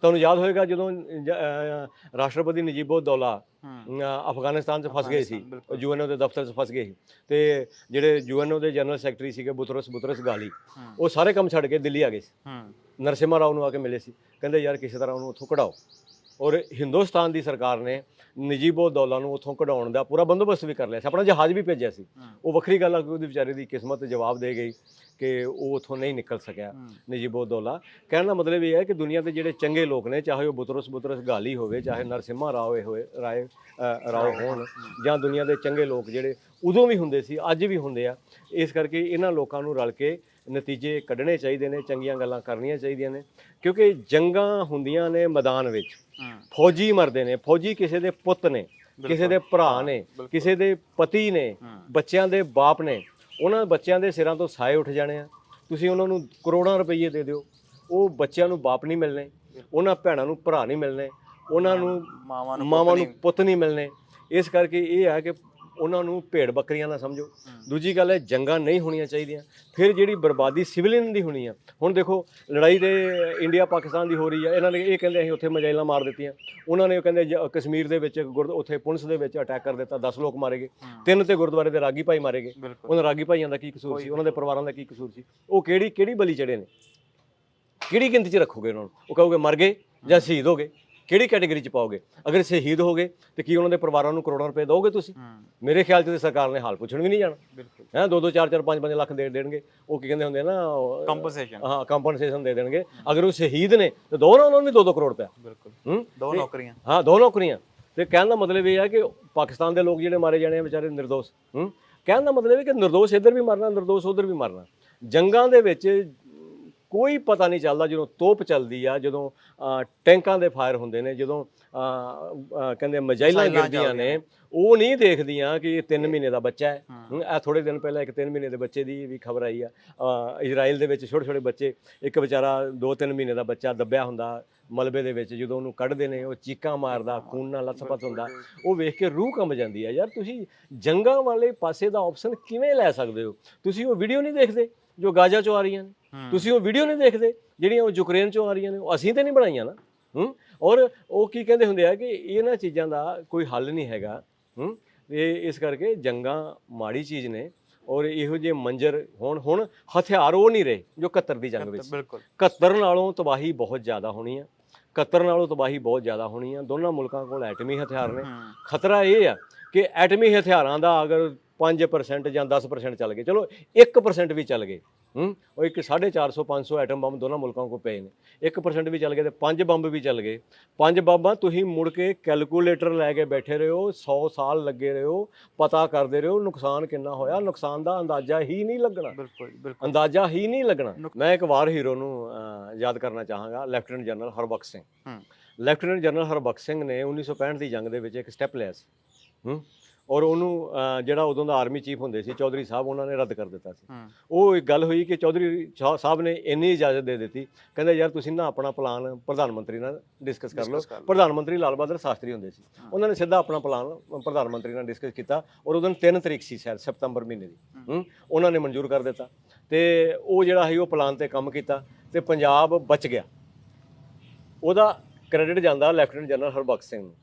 ਤੁਹਾਨੂੰ ਯਾਦ ਹੋਏਗਾ ਜਦੋਂ ਰਾਸ਼ਟਰਪਤੀ ਨਜੀਬੁੱਦੌਲਾ ਹੂੰ। ਅਹ ਅਫਗਾਨਿਸਤਾਨ 'ਚ ਫਸ ਗਏ ਸੀ। ਯੂਐਨਓ ਦੇ ਦਫ਼ਤਰ 'ਚ ਫਸ ਗਏ ਸੀ ਤੇ ਜਿਹੜੇ ਯੂਐਨਓ ਦੇ ਜਨਰਲ ਸੈਕਟਰੀ ਸੀਗੇ ਬੁਤਰਸ ਬੁਤਰਸ ਗਾਲੀ ਉਹ ਸਾਰੇ ਕੰਮ ਛੱਡ ਕੇ ਦਿੱਲੀ ਆ ਗਏ ਸੀ। ਹੂੰ। ਨਰਸਿਮਹਾ ਰਾਓ ਨੂੰ ਆ ਕੇ ਮਿਲੇ ਸੀ ਕਹਿੰਦੇ ਯਾਰ ਕਿਸੇ ਤਰ੍ਹਾਂ ਉਹਨੂੰ ਉੱਥੋਂ ਕਢਾਓ। ਔਰ ਹਿੰਦੁਸਤਾਨ ਦੀ ਸਰਕਾਰ ਨੇ ਨਜੀਬੁੱਦੌਲਾ ਨੂੰ ਉੱਥੋਂ ਕਢਾਉਣ ਦਾ ਪੂਰਾ ਬੰਦੋਬਸਤ ਵੀ ਕਰ ਲਿਆ ਸੀ। ਆਪਣਾ ਜਹਾਜ਼ ਵੀ ਭੇਜਿਆ ਸੀ। ਉਹ ਵੱਖਰੀ ਗੱਲ ਆ ਕਿ ਉਹਦੀ ਵਿਚਾਰੇ ਦੀ ਕਿਸਮਤ ਜਵਾਬ ਦੇ ਗਈ ਕਿ ਉਹ ਉੱਥੋਂ ਨਹੀਂ ਨਿਕਲ ਸਕਿਆ ਹੂੰ। ਨਜੀਬੁੱਦੌਲਾ ਕਹਿਣ ਦਾ ਮਤਲਬ ਇਹ ਹੈ ਕਿ ਦੁਨੀਆ ਦੇ ਜਿਹੜੇ ਚੰਗੇ ਲੋਕ ਨੇ ਚਾਹੇ ਉਹ ਬੁਤਰਸ ਬੁਤਰਸ ਗਾਲੀ ਹੋਵੇ ਚਾਹੇ ਨਰਸਿਮਹਾ ਰਾਓ ਹੋਏ ਰਾਏ ਰਾਓ ਹੋਣ ਜਾਂ ਦੁਨੀਆ ਦੇ ਚੰਗੇ ਲੋਕ ਜਿਹੜੇ ਉਦੋਂ ਵੀ ਹੁੰਦੇ ਸੀ ਅੱਜ ਵੀ ਹੁੰਦੇ ਆ। ਇਸ ਕਰਕੇ ਇਹਨਾਂ ਲੋਕਾਂ ਨੂੰ ਰਲ ਕੇ ਨਤੀਜੇ ਕੱਢਣੇ ਚਾਹੀਦੇ ਨੇ ਚੰਗੀਆਂ ਗੱਲਾਂ ਕਰਨੀਆਂ ਚਾਹੀਦੀਆਂ ਨੇ। ਕਿਉਂਕਿ ਜੰਗਾਂ ਹੁੰਦੀਆਂ ਨੇ ਮੈਦਾਨ ਵਿੱਚ। ਫੌਜੀ ਮਰਦੇ ਨੇ ਫੌਜੀ ਕਿਸੇ ਦੇ ਪੁੱਤ ਨੇ ਕਿਸੇ ਦੇ ਭਰਾ ਨੇ। ਕਿਸੇ ਦੇ ਪਤੀ ਨੇ ਬੱਚਿਆਂ ਦੇ ਬਾਪ ਨੇ ਉਹਨਾਂ ਬੱਚਿਆਂ ਦੇ ਸਿਰਾਂ ਤੋਂ ਸਾਏ ਉੱਠ ਜਾਣੇ ਆ। ਤੁਸੀਂ ਉਹਨਾਂ ਨੂੰ ਕਰੋੜਾਂ ਰੁਪਏ ਦੇ ਦਿਓ। ਉਹ ਬੱਚਿਆਂ ਨੂੰ ਬਾਪ ਨਹੀਂ ਮਿਲਣੇ ਉਹਨਾਂ ਭੈਣਾਂ ਨੂੰ ਭਰਾ ਨਹੀਂ ਮਿਲਣੇ ਉਹਨਾਂ ਨੂੰ ਮਾਵਾਂ ਨੂੰ ਪੁੱਤ ਨੂੰ ਪੁੱਤ ਨਹੀਂ ਮਿਲਣੇ। ਇਸ ਕਰਕੇ ਇਹ ਹੈ ਕਿ ਉਹਨਾਂ ਨੂੰ ਭੇਡ ਬੱਕਰੀਆਂ ਨਾ ਸਮਝੋ। ਦੂਜੀ ਗੱਲ ਹੈ ਜੰਗਾਂ ਨਹੀਂ ਹੋਣੀਆਂ ਚਾਹੀਦੀਆਂ। ਫਿਰ ਜਿਹੜੀ ਬਰਬਾਦੀ ਸਿਵਲਿਅਨ ਦੀ ਹੋਣੀ ਆ ਹੁਣ ਦੇਖੋ ਲੜਾਈ ਤੇ ਇੰਡੀਆ ਪਾਕਿਸਤਾਨ ਦੀ ਹੋ ਰਹੀ ਆ ਇਹਨਾਂ ਨੇ ਇਹ ਕਹਿੰਦੇ ਅਸੀਂ ਉੱਥੇ ਮਜਾਇਲਾਂ ਮਾਰ ਦਿੱਤੀਆਂ। ਉਹਨਾਂ ਨੇ ਉਹ ਕਹਿੰਦੇ ਜ- ਕਸ਼ਮੀਰ ਦੇ ਵਿੱਚ ਗੁਰਦ ਉੱਥੇ ਪੁਲਿਸ ਦੇ ਵਿੱਚ ਅਟੈਕ ਕਰ ਦਿੱਤਾ 10 ਲੋਕ ਮਾਰੇ ਗਏ। ਤਿੰਨ ਤੇ ਗੁਰਦੁਆਰੇ ਦੇ ਰਾਗੀ ਭਾਈ ਮਾਰੇ ਗਏ। ਬਿਲਕੁਲ। ਉਹਨਾਂ ਰਾਗੀ ਭਾਈਆਂ ਦਾ ਕੀ ਕਸੂਰ ਸੀ? ਉਹਨਾਂ ਦੇ ਪਰਿਵਾਰਾਂ ਦਾ ਕੀ ਕਸੂਰ ਸੀ? ਉਹ ਕਿਹੜੀ ਕਿਹੜੀ ਬਲੀ ਚੜੇ ਨੇ? ਕਿਹੜੀ ਗਿਣਤੀ 'ਚ ਰੱਖੋਗੇ ਉਹਨਾਂ ਨੂੰ? ਉਹ ਕਹੋਗੇ ਮਰ ਗਏ ਜਾਂ ਸ਼ਹੀਦ ਹੋ ਗਏ। ਕਿਹੜੀ ਕੈਟਾਗਰੀ 'ਚ ਪਾਓਗੇ? ਅਗਰ ਸ਼ਹੀਦ ਹੋ ਗਏ ਤੇ ਕੀ ਉਹਨਾਂ ਦੇ ਪਰਿਵਾਰਾਂ ਨੂੰ ਕਰੋੜਾਂ ਰੁਪਏ ਦੋਗੇ ਤੁਸੀਂ? ਮੇਰੇ ਖਿਆਲ 'ਚ ਤੇ ਸਰਕਾਰ ਨੇ ਹਾਲ ਪੁੱਛਣ ਵੀ ਨਹੀਂ ਜਾਣਾ। ਬਿਲਕੁਲ। ਹੈ 2 2 4 4 5 5 ਲੱਖ ਦੇ ਦੇਣਗੇ। ਉਹ ਕੀ ਕਹਿੰਦੇ ਹੁੰਦੇ ਆ ਨਾ ਕੰਪਨਸੇਸ਼ਨ ਹਾਂ ਕੰਪਨਸੇਸ਼ਨ ਦੇ ਦੇਣਗੇ। ਅਗਰ ਉਹ ਸ਼ਹੀਦ ਨੇ ਤੇ ਦੋ ਨਾ ਉਹਨਾਂ ਨੂੰ ਵੀ 2 2 ਕਰੋੜ ਰੁਪਏ ਬਿਲਕੁਲ। ਹੂੰ? ਦੋ ਨੌਕਰੀਆਂ। ਹਾਂ ਦੋ ਨੌਕਰੀਆਂ। ਤੇ ਕਹਿਣ ਦਾ ਮਤਲਬ ਇਹ ਹੈ ਕਿ ਪਾਕਿਸਤਾਨ ਦੇ ਲੋਕ ਜਿਹੜੇ ਮਾਰੇ ਜਾਣੇ ਆ ਵਿਚਾਰੇ ਨਿਰਦੋਸ਼। ਹੂੰ? ਕਹਿਣ ਦਾ ਮਤਲਬ ਹੈ ਕਿ ਨਿਰਦੋਸ਼ ਇੱਧਰ ਵੀ ਮਰਨਾ ਨਿਰਦੋਸ਼ ਉੱਧਰ ਵੀ ਮਰਨਾ। ਜੰਗਾਂ ਦੇ ਵਿੱਚ ਕੋਈ ਪਤਾ ਨਹੀਂ ਚੱਲਦਾ ਜਦੋਂ ਤੋਪ ਚੱਲਦੀ ਆ ਜਦੋਂ ਟੈਂਕਾਂ ਦੇ ਫਾਇਰ ਹੁੰਦੇ ਨੇ ਜਦੋਂ ਕਹਿੰਦੇ ਮਜਾਈਲਾਂ ਗਿਰਦੀਆਂ ਨੇ ਉਹ ਨਹੀਂ ਦੇਖਦੀਆਂ ਕਿ ਇਹ 3 ਮਹੀਨੇ ਦਾ ਬੱਚਾ ਹੈ। ਇਹ ਥੋੜੇ ਦਿਨ ਪਹਿਲਾਂ ਇੱਕ 3 ਮਹੀਨੇ ਦੇ ਬੱਚੇ ਦੀ ਵੀ ਖਬਰ ਆਈ ਆ। ਇਜ਼ਰਾਈਲ ਦੇ ਵਿੱਚ ਛੋਟੇ ਛੋਟੇ ਬੱਚੇ ਇੱਕ ਵਿਚਾਰਾ 2-3 ਮਹੀਨੇ ਦਾ ਬੱਚਾ ਦੱਬਿਆ ਹੁੰਦਾ ਮਲਬੇ ਦੇ ਵਿੱਚ ਜਦੋਂ ਉਹਨੂੰ ਕੱਢਦੇ ਨੇ ਉਹ ਚੀਕਾਂ ਮਾਰਦਾ ਖੂਨ ਨਾਲ ਲੱਥਪੱਥ ਹੁੰਦਾ ਉਹ ਵੇਖ ਕੇ ਰੂਹ ਕੰਬ ਜਾਂਦੀ ਆ। ਯਾਰ ਤੁਸੀਂ ਜੰਗਾਂ ਵਾਲੇ ਪਾਸੇ ਦਾ ਆਪਸ਼ਨ ਕਿਵੇਂ ਲੈ ਸਕਦੇ ਹੋ? ਤੁਸੀਂ ਉਹ ਵੀਡੀਓ ਨਹੀਂ ਦੇਖਦੇ ਜੋ ਗਾਜ਼ਾ ਚੋਂ ਆ ਰਹੀਆਂ ਨੇ। ਤੁਸੀਂ ਉਹ ਵੀਡੀਓ ਨਹੀਂ ਦੇਖਦੇ? ਜਿਹੜੀਆਂ ਉਹ ਯੂਕਰੇਨ ਚੋਂ ਆ ਰਹੀਆਂ ਨੇ ਉਹ ਅਸੀਂ ਤੇ ਨਹੀਂ ਬਣਾਈਆਂ ਨਾ। ਹੂੰ? ਔਰ ਉਹ ਕੀ ਕਹਿੰਦੇ ਹੁੰਦੇ ਆ ਕਿ ਇਹਨਾਂ ਚੀਜ਼ਾਂ ਦਾ ਕੋਈ ਹੱਲ ਨਹੀਂ ਹੈਗਾ। ਹੂੰ? ਤੇ ਇਸ ਕਰਕੇ ਜੰਗਾਂ ਮਾੜੀ ਚੀਜ਼ ਨੇ ਔਰ ਇਹੋ ਜਿਹੇ ਮੰਜ਼ਰ ਹੁਣ ਹੁਣ ਹਥਿਆਰ ਉਹ ਨਹੀਂ ਰਹੇ ਜੋ 71 ਦੀ ਜੰਗ ਵਿੱਚ। ਬਿਲਕੁਲ। 71 ਨਾਲੋਂ ਤਬਾਹੀ ਬਹੁਤ ਜ਼ਿਆਦਾ ਹੋਣੀ ਆ। 71 ਨਾਲੋਂ ਤਬਾਹੀ ਬਹੁਤ ਜ਼ਿਆਦਾ ਹੋਣੀ ਆ। ਦੋਨਾਂ ਮੁਲਕਾਂ ਕੋਲ ਐਟਮੀ ਹਥਿਆਰ ਨੇ। ਖਤਰਾ ਇਹ ਆ ਕਿ ਐਟਮੀ ਹਥਿਆਰਾਂ ਦਾ ਅਗਰ 5% ਜਾਂ 10% ਚੱਲ ਗਏ। ਚਲੋ 1% ਵੀ ਚੱਲ ਗਏ। ਹੂੰ ਉਹ ਇੱਕ 450 500 ਐਟਮ ਬੰਬ ਦੋਨਾਂ ਮੁਲਕਾਂ ਕੋਲ ਪਏ ਨੇ। 1% ਵੀ ਚੱਲ ਗਏ ਤੇ 5 ਬੰਬ ਵੀ ਚੱਲ ਗਏ। 5 ਬੰਬਾਂ ਤੁਸੀਂ ਮੁੜ ਕੇ ਕੈਲਕੂਲੇਟਰ ਲੈ ਕੇ ਬੈਠੇ ਰਹੋ 100 ਸਾਲ ਲੱਗੇ ਰਹੋ ਪਤਾ ਕਰਦੇ ਰਹੋ ਨੁਕਸਾਨ ਕਿੰਨਾ ਹੋਇਆ। ਨੁਕਸਾਨ ਦਾ ਅੰਦਾਜ਼ਾ ਹੀ ਨਹੀਂ ਲੱਗਣਾ। ਬਿਲਕੁਲ ਬਿਲਕੁਲ। ਅੰਦਾਜ਼ਾ ਹੀ ਨਹੀਂ ਲੱਗਣਾ। ਮੈਂ ਇੱਕ ਵਾਰ ਹੀਰੋ ਨੂੰ ਯਾਦ ਕਰਨਾ ਚਾਹਾਂਗਾ ਲੈਫਟੀਨੈਂਟ ਜਨਰਲ ਹਰਬਖਸ਼ ਸਿੰਘ। ਹੂੰ। ਲੈਫਟੀਨੈਂਟ ਜਨਰਲ ਹਰਬਖਸ਼ ਸਿੰਘ ਨੇ 1965 ਦੀ ਜੰਗ ਦੇ ਵਿੱਚ ਇੱਕ ਸਟੈਪ ਲਿਆ ਸੀ। ਹੂੰ ਔਰ ਉਹਨੂੰ ਜਿਹੜਾ ਉਦੋਂ ਦਾ ਆਰਮੀ ਚੀਫ ਹੁੰਦੇ ਸੀ ਚੌਧਰੀ ਸਾਹਿਬ ਉਹਨਾਂ ਨੇ ਰੱਦ ਕਰ ਦਿੱਤਾ ਸੀ। ਹੂੰ। ਉਹ ਇੱਕ ਗੱਲ ਹੋਈ ਕਿ ਚੌਧਰੀ ਸ਼ਾਹ ਸਾਹਿਬ ਨੇ ਇੰਨੀ ਇਜਾਜ਼ਤ ਦੇ ਦਿੱਤੀ ਕਹਿੰਦੇ ਯਾਰ ਤੁਸੀਂ ਨਾ ਆਪਣਾ ਪਲਾਨ ਪ੍ਰਧਾਨ ਮੰਤਰੀ ਨਾਲ ਡਿਸਕਸ ਕਰ ਲਓ। ਪ੍ਰਧਾਨ ਮੰਤਰੀ ਲਾਲ ਬਹਾਦਰ ਸ਼ਾਸਤਰੀ ਹੁੰਦੇ ਸੀ। ਉਹਨਾਂ ਨੇ ਸਿੱਧਾ ਆਪਣਾ ਪਲਾਨ ਪ੍ਰਧਾਨ ਮੰਤਰੀ ਨਾਲ ਡਿਸਕਸ ਕੀਤਾ ਔਰ ਉਦੋਂ 3 ਤਰੀਕ ਸੀ ਸ਼ਾਇਦ ਸਤੰਬਰ ਮਹੀਨੇ ਦੀ। ਹੂੰ। ਉਹਨਾਂ ਨੇ ਮਨਜ਼ੂਰ ਕਰ ਦਿੱਤਾ। ਤੇ ਉਹ ਜਿਹੜਾ ਸੀ ਉਹ ਪਲਾਨ ਤੇ ਕੰਮ ਕੀਤਾ ਤੇ ਪੰਜਾਬ ਬਚ ਗਿਆ। ਉਹਦਾ ਕ੍ਰੈਡਿਟ ਜਾਂਦਾ ਲੈਫਟੀਨੈਂਟ ਜਨਰਲ ਹਰਬਖਸ਼ ਸਿੰਘ ਨੂੰ।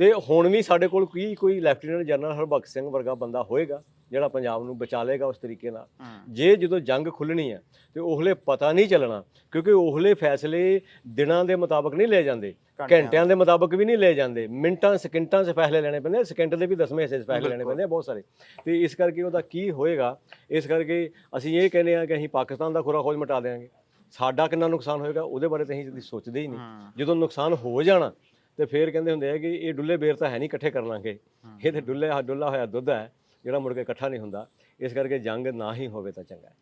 ਤੇ ਹੁਣ ਵੀ ਸਾਡੇ ਕੋਲ ਕੀ ਕੋਈ ਲੈਫਟੀਨੈਂਟ ਜਨਰਲ ਹਰਬਖਸ਼ ਸਿੰਘ ਵਰਗਾ ਬੰਦਾ ਹੋਏਗਾ ਜਿਹੜਾ ਪੰਜਾਬ ਨੂੰ ਬਚਾ ਲੇਗਾ ਉਸ ਤਰੀਕੇ ਨਾਲ। ਜੇ ਜਦੋਂ ਜੰਗ ਖੁੱਲਣੀ ਹੈ ਤੇ ਉਹਲੇ ਪਤਾ ਨਹੀਂ ਚੱਲਣਾ ਕਿਉਂਕਿ ਉਹਲੇ ਫੈਸਲੇ ਦਿਨਾਂ ਦੇ ਮੁਤਾਬਕ ਨਹੀਂ ਲਏ ਜਾਂਦੇ ਘੰਟਿਆਂ ਦੇ। ਮੁਤਾਬਕ ਵੀ ਨਹੀਂ ਲਏ ਜਾਂਦੇ ਮਿੰਟਾਂ ਸਕਿੰਟਾਂ 'ਚ ਫੈਸਲੇ ਲੈਣੇ ਪੈਂਦੇ ਸਕਿੰਟ ਦੇ ਵੀ ਦਸਵੇਂ ਹਿੱਸੇ 'ਚ ਫੈਸਲੇ ਲੈਣੇ। ਪੈਂਦੇ ਬਹੁਤ ਸਾਰੇ। ਤੇ ਇਸ ਕਰਕੇ ਉਹਦਾ ਕੀ ਹੋਏਗਾ ਇਸ ਕਰਕੇ ਅਸੀਂ ਇਹ ਕਹਿੰਦੇ ਆ ਕਿ ਅਸੀਂ ਪਾਕਿਸਤਾਨ ਦਾ ਖੁਰਾ ਖੋਜ ਮਿਟਾ ਦੇਵਾਂਗੇ ਸਾਡਾ ਕਿੰਨਾ ਨੁਕਸਾਨ ਹੋਏਗਾ ਉਹਦੇ ਬਾਰੇ ਤਾਂ ਅਸੀਂ ਸੋਚਦੇ ਹੀ ਨਹੀਂ। ਜਦੋਂ ਨੁਕਸਾਨ ਹੋ ਜਾਣਾ ਤੇ ਫੇਰ ਕਹਿੰਦੇ ਹੁੰਦੇ ਆ ਕਿ ਇਹ ਡੁੱਲੇ ਬੇਰ ਤਾਂ ਹੈ ਨਹੀਂ ਇਕੱਠੇ ਕਰ ਲਾਂਗੇ। ਇਹ ਤੇ ਡੁੱਲੇ ਡੁੱਲਾ ਹੋਇਆ ਦੁੱਧ ਹੈ ਜਿਹੜਾ ਮੁੜ ਕੇ ਇਕੱਠਾ ਨਹੀਂ ਹੁੰਦਾ। ਇਸ ਕਰਕੇ ਜੰਗ ਨਾ ਹੀ ਹੋਵੇ ਤਾਂ ਚੰਗਾ ਹੈ।